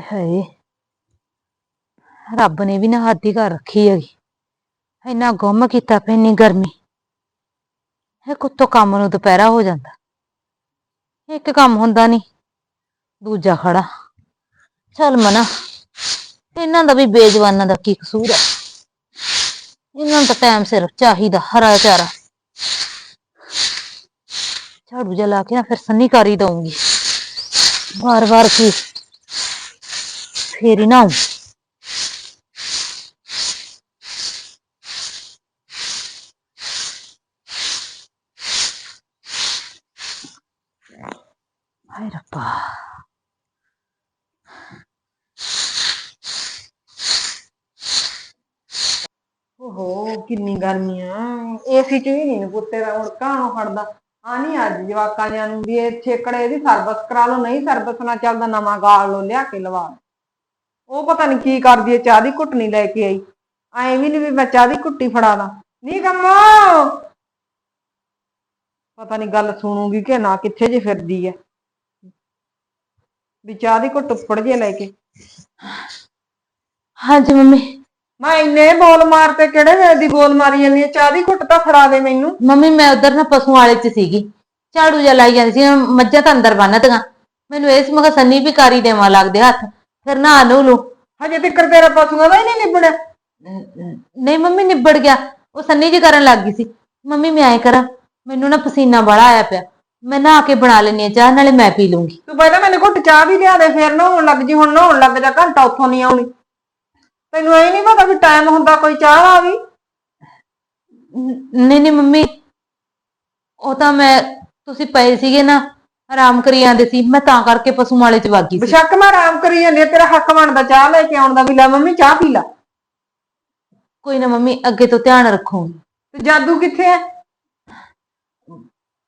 ਹਾਏ। ਹਾਏ ਰੱਬ ਨੇ ਵੀ ਨਾ ਹੱਦ ਹੀ ਕਰ ਰੱਖੀ ਹੈਗੀ। ਇੰਨਾ ਗੁੰਮ ਕੀਤਾ ਪਿਆ, ਇੰਨੀ ਗਰਮੀ। ਇਹ ਕੁੱਤੋਂ ਕੰਮ ਨੂੰ ਦੁਪਹਿਰਾ ਹੋ ਜਾਂਦਾ। ਇੱਕ ਕੰਮ ਹੁੰਦਾ ਨਹੀਂ ਦੂਜਾ ਖੜਾ। ਚੱਲ ਮਨਾ। ਇਹਨਾਂ ਦਾ ਵੀ ਬੇਜਵਾਨਾਂ ਦਾ ਕੀ ਕਸੂਰ ਹੈ ਇਹਨਾਂ ਨੂੰ ਤਾਂ ਟਾਈਮ ਸਿਰ ਚਾਹੀਦਾ, ਹਰਾ ਚਾਰਾ। ਝਾੜੂ ਜਲਾ ਕੇ ਨਾ ਫਿਰ ਸੰਨੀ ਕਰੀ ਦਊਂਗੀ। ਵਾਰ ਵਾਰ ਕੀ ਫੇਰ ਹੀ ਨਾ ਆਊਂ। ਹਾਏ ਰੱਬਾ ਓਹੋ, ਕਿੰਨੀ ਗਰਮੀ ਆ ਏਸੀ ਚ ਵੀ ਨਹੀਂ ਪੁੱਤੇ ਦਾ ਉੜਕਾ ਨੂੰ ਫੜਦਾ ਆ ਨਹੀਂ ਅੱਜ ਜਵਾਕਾਂ ਜਿਆਂ ਨੂੰ ਵੀ ਇਹ ਛੇਕੜੇ ਦੀ ਸਰਵਿਸ ਕਰਾ ਲਓ, ਨਹੀਂ ਸਰਵਿਸ ਨਾ ਚੱਲਦਾ, ਨਵਾਂ ਗਾਲ ਲੋ ਲਿਆ ਕੇ ਲਵਾ ਲਓ। ਉਹ ਪਤਾ ਨਹੀਂ ਕੀ ਕਰਦੀ ਏ ਚਾਹ ਦੀ ਘੁੱਟ ਨਹੀਂ ਲੈ ਕੇ ਆਈ। ਐਂ ਵੀ ਨਹੀਂ ਵੀ ਮੈਂ ਚਾਹ ਦੀ ਘੁੱਟੀ ਫੜਾ ਦਾਂ। ਨਹੀਂ ਕੰਮੋ! ਪਤਾ ਨਹੀਂ ਗੱਲ ਸੁਣੂਗੀ ਕਿ ਨਾ ਕਿੱਥੇ ਜੇ ਫਿਰਦੀ ਐ। ਵੀ ਚਾਹ ਦੀ ਘੁੱਟ ਉੱਪੜ ਜੇ ਲੈ ਕੇ। ਹਾਂਜੀ ਮੰਮੀ। ਮੈਂ ਇੰਨੇ ਬੋਲ ਮਾਰ ਤੇ ਕਿਹੜੇ ਵੇਲੇ ਦੀ ਬੋਲ ਮਾਰੀ ਜਾਂਦੀ ਆ ਚਾਹ ਦੀ ਘੁੱਟ ਤਾਂ ਫੜਾ ਦੇ ਮੈਨੂੰ। ਮੰਮੀ ਮੈਂ ਉਧਰ ਨਾ ਪਸ਼ੂ ਵਾਲੇ ਚ ਸੀਗੀ। ਝਾੜੂ ਜਿਹਾ ਲਾਈ ਜਾਂਦੀ ਸੀ ਮੱਝਾਂ ਤਾਂ ਅੰਦਰ ਬੰਨ੍ਹਤੀਆਂ ਮੈਨੂੰ ਇਸ ਮਗਾ ਸੰਨੀ ਵੀ ਕਾਰੀ ਦੇਵਾਂ ਲੱਗਦੇ ਹੱਥ। ਫਿਰ ਨਾ ਲੂ ਲੂ ਹਜੇ ਤੱਕ ਤੇਰਾ ਪਸ਼ੂਆਂ ਦਾ ਹੀ ਨਹੀਂ ਨਿਬੜਿਆ। ਨਹੀਂ ਮੰਮੀ ਨਿਬੜ ਗਿਆ। ਉਹ ਸੰਨੀ ਜੀ ਕਰਨ ਲੱਗ ਗਈ ਸੀ। ਮੰਮੀ ਮੈਂ ਐ ਕਰਾਂ ਮੈਨੂੰ ਨਾ ਪਸੀਨਾ ਬੜਾ ਆਇਆ ਪਿਆ। ਮੈਂ ਨਹਾ ਕੇ ਬਣਾ ਲੈਣੀ ਆ ਚਾਹ ਨਾਲੇ ਮੈਂ ਪੀ ਲੂੰਗੀ ਤੂੰ ਪਹਿਲਾਂ ਮੈਨੂੰ ਘੁੱਟ ਚਾਹ ਵੀ ਲਿਆ ਦੇ ਫਿਰ ਨਹਾਉਣ ਲੱਗ ਜੀ ਹੁਣ ਨਹਾਉਣ ਲੱਗ ਜਾ ਘੰਟਾ ਉੱਥੋਂ ਨਹੀਂ ਆਉਣੀ। ਤੈਨੂੰ ਐ ਨਹੀਂ ਪਤਾ ਵੀ ਟਾਈਮ ਹੁੰਦਾ ਕੋਈ ਚਾਹ ਦਾ ਵੀ? ਨ- ਨਹੀਂ ਨਹੀਂ ਮੰਮੀ ਉਹ ਤਾਂ ਮੈਂ ਤੁਸੀਂ ਪਏ ਸੀਗੇ ਨਾ ਆਰਾਮ ਕਰੀ ਜਾਂਦੇ ਸੀ ਮੈਂ ਤਾਂ ਕਰਕੇ ਪਸ਼ੂ ਵਾਲੇ ਚ ਵਗ ਸੀ। ਬੇਸ਼ੱਕ ਮੈਂ ਆਰਾਮ ਕਰੀ ਜਾਂਦੀ ਆ, ਤੇਰਾ ਹੱਕ ਬਣਦਾ ਚਾਹ ਲੈ ਕੇ ਆਉਣ ਦਾ ਵੀ ਲੈ ਮੰਮੀ ਚਾਹ ਪੀ ਲੈ। ਕੋਈ ਨਾ ਮੰਮੀ ਅੱਗੇ ਤੋਂ ਧਿਆਨ ਰੱਖੂਗੀ ਤੇ ਜਾਦੂ ਕਿੱਥੇ ਐ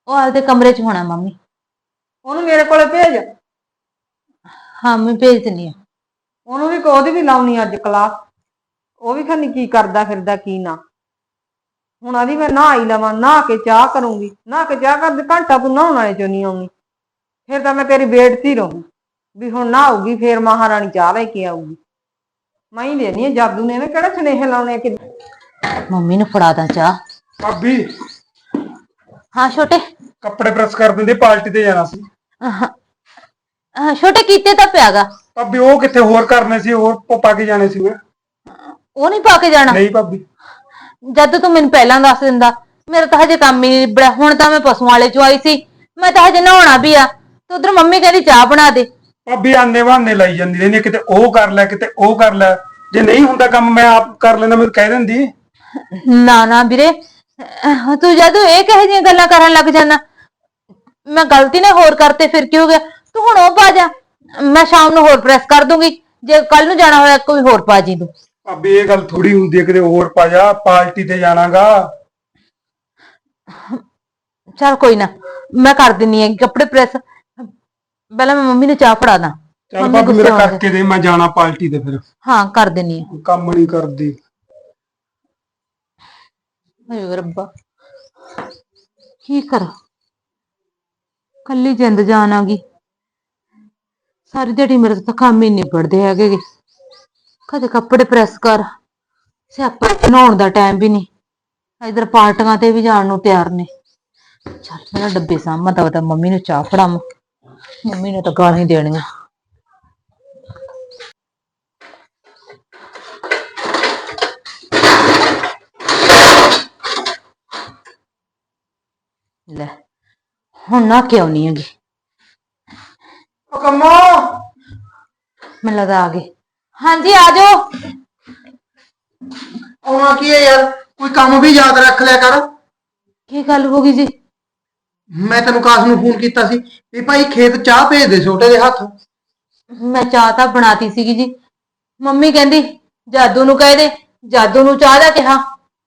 ਉਹ ਆਪਦੇ ਕਮਰੇ 'ਚ ਹੋਣਾ ਮੰਮੀ। ਉਹਨੂੰ ਮੇਰੇ ਕੋਲੇ ਭੇਜ। ਹਾਂ ਮੈਂ ਭੇਜ ਦਿੰਦੀ ਆ ਉਹਨੂੰ ਵੀ ਉਹਦੀ ਵੀ ਲਾਉਣੀ ਅੱਜ ਕਲਾਸ। ਉਹ ਵੀ ਖਨੀ ਕੀ ਕਰਦਾ ਫਿਰਦਾ ਕੀ ਨਾ। ਹੁਣ ਆਦੀ ਮੈਂ ਨਹਾ ਹੀ ਲਵਾਂ ਨਹਾ ਕੇ ਚਾਹ ਕਰੂੰਗੀ। ਨਹਾ ਕੇ ਚਾਹ ਕਰਦੇ ਘੰਟਾ ਤੂੰ ਨਹਾਉਣ ਵਾਲੇ ਚੋਂ ਨਹੀਂ ਆਉਣੀ ਫਿਰ ਤਾਂ ਮੈਂ ਤੇਰੀ ਹੀ ਰਹੂੰ। ਵੀ ਹੁਣ ਨਹਾਊਗੀ ਫਿਰ ਮਹਾਰਾਣੀ ਚਾਹ ਲੈ ਕੇ ਆਊਗੀ। ਮੈਂ ਹੀ ਦੇਣੀ ਆ ਜਾਦੂ ਨੇ ਨਾ ਕਿਹੜਾ ਸੁਨੇਹੇ ਲਾਉਣੇ ਕਿ ਮੰਮੀ ਨੂੰ ਫੜਾ ਦਾਂ ਚਾਹ। ਭਾਬੀ। ਹਾਂ ਛੋਟੇ। ਕੱਪੜੇ ਪ੍ਰੈਸ ਕਰ ਦਿੰਦੇ ਪਾਰਟੀ ਤੇ ਜਾਣਾ ਸੀ। ਅਹ, ਛੋਟੇ ਕੀਤੇ ਤਾਂ ਪਿਆਗਾ। ਭਾਬੀ ਉਹ ਕਿੱਥੇ ਹੋਰ ਕਰਨੇ ਸੀ ਹੋਰ ਪ- ਪਾ ਕੇ ਜਾਣੇ ਸੀ ਮੈਂ ਉਹ ਨਹੀਂ ਪਾ ਕੇ ਜਾਣਾ। ਨਹੀਂ ਭਾਬੀ। ਜਦ ਤੂੰ ਮੈਨੂੰ ਪਹਿਲਾਂ ਦੱਸ ਦਿੰਦਾ ਮੇਰਾ ਤਾਂ ਹਜੇ ਕੰਮ ਹੀ ਨਹੀਂ ਨਿਬੜਿਆ। ਹੁਣ ਤਾਂ ਮੈਂ ਪਸ਼ੂ ਵਾਲੇ ਚੋਂ ਆਈ ਸੀ। ਮੈਂ ਤਾਂ ਹਜੇ ਨਹਾਉਣਾ ਵੀ ਆ। ਤੇ ਉਧਰ ਮੰਮੀ ਕਹਿੰਦੀ ਚਾਹ ਬਣਾ ਦੇ। ਭਾਬੀ ਆਨੇ ਬਹਾਨੇ ਲਾਈ ਜਾਂਦੀ ਰਹਿੰਦੀ ਹੈ, ਕਿਤੇ ਉਹ ਕਰ ਲੈ ਕਿਤੇ ਉਹ ਕਰ ਲੈ। ਜੇ ਨਹੀਂ ਹੁੰਦਾ ਕੰਮ ਮੈਂ ਆਪ ਕਰ ਲੈਂਦਾ ਮੈਨੂੰ ਕਹਿ ਦਿੰਦੀ। ਨਾ ਨਾ ਵੀਰੇ ਅਹ, ਤੂੰ ਜਦ ਇਹ ਕਹੇ ਜਿਹੀਆਂ ਗੱਲਾਂ ਕਰਨ ਲੱਗ ਜਾਣਾ ਮੈਂ ਗਲਤੀ ਨਾਲ ਹੋਰ ਕਰਤੇ ਫਿਰ ਕੀ ਹੋ ਗਿਆ? ਤੂੰ ਹੁਣ ਉਹ ਪਾ ਜਾ ਮੈਂ ਸ਼ਾਮ ਨੂੰ ਹੋਰ ਪ੍ਰੈਸ ਕਰ ਦੂੰਗੀ। ਜੇ ਕੱਲ ਨੂੰ ਜਾਣਾ ਹੋਇਆ ਕੋਈ ਹੋਰ ਪਾ ਜੀ ਤੂੰ। ਭਾਬੀ ਇਹ ਗੱਲ ਥੋੜੀ ਹੁੰਦੀ ਹੈ ਕਿਤੇ ਹੋਰ ਪਾ ਜਾ ਪਾਰਟੀ ਤੇ ਜਾਣਾਗਾ। ਚਲ ਕੋਈ ਨਾ ਮੈਂ ਕਰ ਦਿੰਨੀ ਆ ਕੱਪੜੇ ਪ੍ਰੈਸ ਪਹਿਲਾਂ ਮੈਂ ਮੰਮੀ ਨੂੰ ਚਾਹ ਫੜਾ ਦਾਂ। ਚੱਲ ਮੰਮੀ ਮੇਰਾ ਹੋਣਗੇ। ਕਰਕੇ ਦੇ ਮੈਂ ਜਾਣਾ ਪਾਰਟੀ ਤੇ ਫਿਰ। ਹਾਂ ਕਰ ਦਿੰਨੀ ਆ। ਕੰਮ ਨਹੀਂ ਕਰਦੀ। ਹਾਏ ਰੱਬਾ। ਕੀ ਕਰਾਂ? ਕੱਲੀ ਜਿੰਦ ਜਾਨ ਆ ਗਈ। ਸਾਰੀ ਦਿਹਾੜੀ ਮੇਰੇ ਤੋਂ ਤਾਂ ਕੰਮ ਹੀ ਨੀ ਨਿਬੜਦੇ ਹੈਗੇ ਗੇ। ਕਦੇ ਕੱਪੜੇ ਪ੍ਰੈਸ ਕਰ। ਸਿਆਪਾ ਨਹਾਉਣ ਦਾ ਟਾਈਮ ਵੀ ਨਹੀਂ ਇਧਰ ਪਾਰਟੀਆਂ ਤੇ ਵੀ ਜਾਣ ਨੂੰ ਤਿਆਰ ਨੇ। ਚੱਲ ਮੇਰਾ ਡੱਬੇ ਸਾਹਮਣੇ ਤਾਂ ਉਹਦਾ ਮੰਮੀ ਨੂੰ ਚਾਹ ਫੜਾਵਾਂ। ਮੰਮੀ ਨੇ ਤਾਂ ਗਾਲਾਂ ਹੀ ਦੇਣੀਆਂ। ਲੈ ਹੁਣ ਨਾ ਕਿਉਂ ਨਹੀਂ ਹੈਗੀ? ਉਹ ਕੰਮੋ ਮੈਨੂੰ ਲੱਗਾ ਆ ਗਏ ਹਾਂਜੀ ਆ ਜਾਓ। ਆਉਣਾ ਕੀ ਹੈ ਯਾਰ? ਕੋਈ ਕੰਮ ਵੀ ਯਾਦ ਰੱਖ ਲਿਆ ਕਰ। ਕੀ ਗੱਲ ਹੋ ਗਈ ਜੀ? ਮੈਂ ਤੈਨੂੰ ਕਾਸ ਨੂੰ ਫੋਨ ਕੀਤਾ ਸੀ ਵੀ ਭਾਈ ਖੇਤ ਚਾਹ ਭੇਜ ਦੇ ਛੋਟੇ ਦੇ ਹੱਥ। ਮੈਂ ਚਾਹ ਤਾਂ ਬਣਾਤੀ ਸੀਗੀ ਜੀ। ਮੰਮੀ ਕਹਿੰਦੀ ਜਾਦੂ ਨੂੰ ਕਹਿ ਦੇ ਜਾਦੂ ਨੂੰ ਚਾਹ ਦਾ ਕਿਹਾ।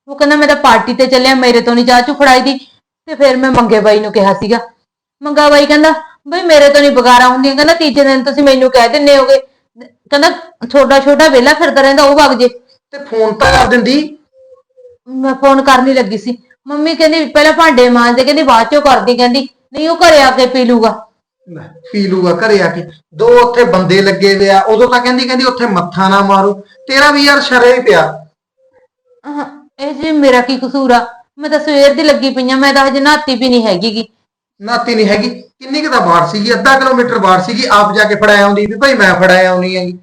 ਉਹ ਕਹਿੰਦਾ ਮੈਂ ਤਾਂ ਪਾਰਟੀ ਤੇ ਚੱਲਿਆ ਮੇਰੇ ਤੋਂ ਨਹੀਂ ਚਾਹ ਚੁ ਫੜਾਈ ਦੀ। ਤੇ ਫਿਰ ਮੈਂ ਮੰਗੇ ਬਾਈ ਨੂੰ ਕਿਹਾ ਸੀਗਾ। ਮੰਗਾ ਬਾਈ ਕਹਿੰਦਾ ਬਈ ਮੇਰੇ ਤੋਂ ਨਹੀਂ ਬਗਾਰਾ ਹੁੰਦੀਆਂ। ਕਹਿੰਦਾ ਤੀਜੇ ਦਿਨ ਤੁਸੀਂ ਮੈਨੂੰ ਕਹਿ ਦਿੰਨੇ ਹੋਗੇ। ਕਹਿੰਦਾ ਛੋਟਾ ਛੋਟਾ ਵਿਹਲਾ ਫਿਰਦਾ ਰਹਿੰਦਾ ਉਹ ਵਗ ਜੇ। ਤੇ ਫੋਨ ਤਾਂ ਕਰ ਦਿੰਦੀ। ਮੈਂ ਫੋਨ ਕਰਨ ਹੀ ਲੱਗੀ ਸੀ। ਮੰਮੀ ਕਹਿੰਦੀ ਪਹਿਲਾਂ ਭਾਂਡੇ ਮਾਂਜਦੇ ਕਹਿੰਦੀ ਬਾਅਦ ਚੋਂ ਕਰਦੀ ਕਹਿੰਦੀ ਨਹੀਂ ਉਹ ਘਰੇ ਆ ਕੇ ਪੀ ਲੂਗਾ। ਲੈ, ਪੀ ਲੂਗਾ ਘਰੇ ਆ ਕੇ। ਦੋ ਉੱਥੇ ਬੰਦੇ ਲੱਗੇ ਵੇ ਆ ਉਦੋਂ ਤਾਂ ਕਹਿੰਦੀ ਕਹਿੰਦੀ ਉੱਥੇ ਮੱਥਾ ਨਾ ਮਾਰੋ। ਤੇਰਾ ਵੀ ਯਾਰ ਸ਼ਰੇ ਹੀ ਪਿਆ। ਅਹ, ਇਹ ਜੀ ਮੇਰਾ ਕੀ ਕਸੂਰ ਆ? ਮੈਂ ਤਾਂ ਸਵੇਰ ਦੀ ਲੱਗੀ ਪਈ ਆ ਮੈਂ ਤਾਂ ਹਜੇ ਨਹਾਤੀ ਵੀ ਨਹੀਂ ਹੈਗੀ ਗੀ ਨਾਤੀ ਨਹੀਂ ਹੈਗੀ। ਕਿੰਨੀ ਕੁ ਤਾਂ ਬਾੜ ਸੀਗੀ ਅੱਧਾ ਕਿਲੋਮੀਟਰ ਬਾੜ ਸੀਗੀ ਆਪ ਜਾ ਕੇ ਫੜਾਇਆ ਆਉਂਦੀ ਵੀ ਭਾਈ ਮੈਂ ਫੜਾਇਆ ਆਉਣੀ ਹੈਗੀ।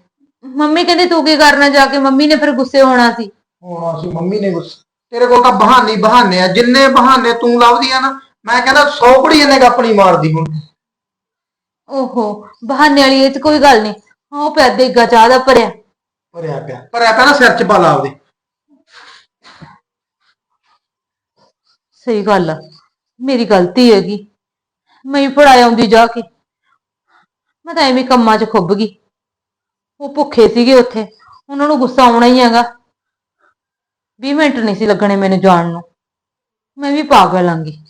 ਮੰਮੀ ਕਹਿੰਦੀ ਤੂੰ ਕੀ ਕਰਨਾ ਜਾ ਕੇ ਮੰਮੀ ਨੇ ਫਿਰ ਗੁੱਸੇ ਹੋਣਾ ਸੀ। ਹੁਣ ਅਸੀਂ ਮੰਮੀ ਨੇ ਗੁੱਸ ਤੇਰੇ ਕੋਲ ਤਾਂ ਬਹਾਨੇ ਹੀ ਬਹਾਨੇ ਆ ਜਿੰਨੇ ਬਹਾਨੇ ਤੂੰ ਲੱਭਦੀ ਆ ਨਾ ਮੈਂ ਕਹਿੰਦਾ 100 ਕੁੜੀ ਇਹਨੇ ਆਪਣੀ ਮਾਰਦੀ ਹੁਣ। ਓਹੋ ਬਹਾਨੇ ਵਾਲੀ ਇਹ ਚ ਕੋਈ ਗੱਲ ਨਹੀਂ ਹਾਂ ਉਹ ਪਿਆ ਦੇਗਾ ਚਾਹ ਦਾ ਭਰਿਆ। ਭਰਿਆ ਪਿਆ ਭਰਿਆ ਪਿਆ ਨਾ ਸਿਰ 'ਚ ਪਾ ਲਾ ਆਪਦੇ। ਸਹੀ ਗੱਲ ਆ ਮੇਰੀ ਗਲਤੀ ਹੈਗੀ ਮੈਂ ਹੀ ਫੜਾਇਆ ਆਉਂਦੀ ਜਾ ਕੇ। ਮੈਂ ਤਾਂ ਐਵੇਂ ਕੰਮਾਂ 'ਚ ਖੁੱਭ ਗਈ। ਉਹ ਭੁੱਖੇ ਸੀਗੇ ਉੱਥੇ ਉਹਨਾਂ ਨੂੰ ਗੁੱਸਾ ਆਉਣਾ ਹੀ ਹੈਗਾ। 20 ਮਿੰਟ ਨਹੀਂ ਸੀ ਲੱਗਣੇ ਮੈਨੂੰ ਜਾਣ ਨੂੰ। ਮੈਂ ਵੀ ਪਾਗਲ ਆਂਗੀ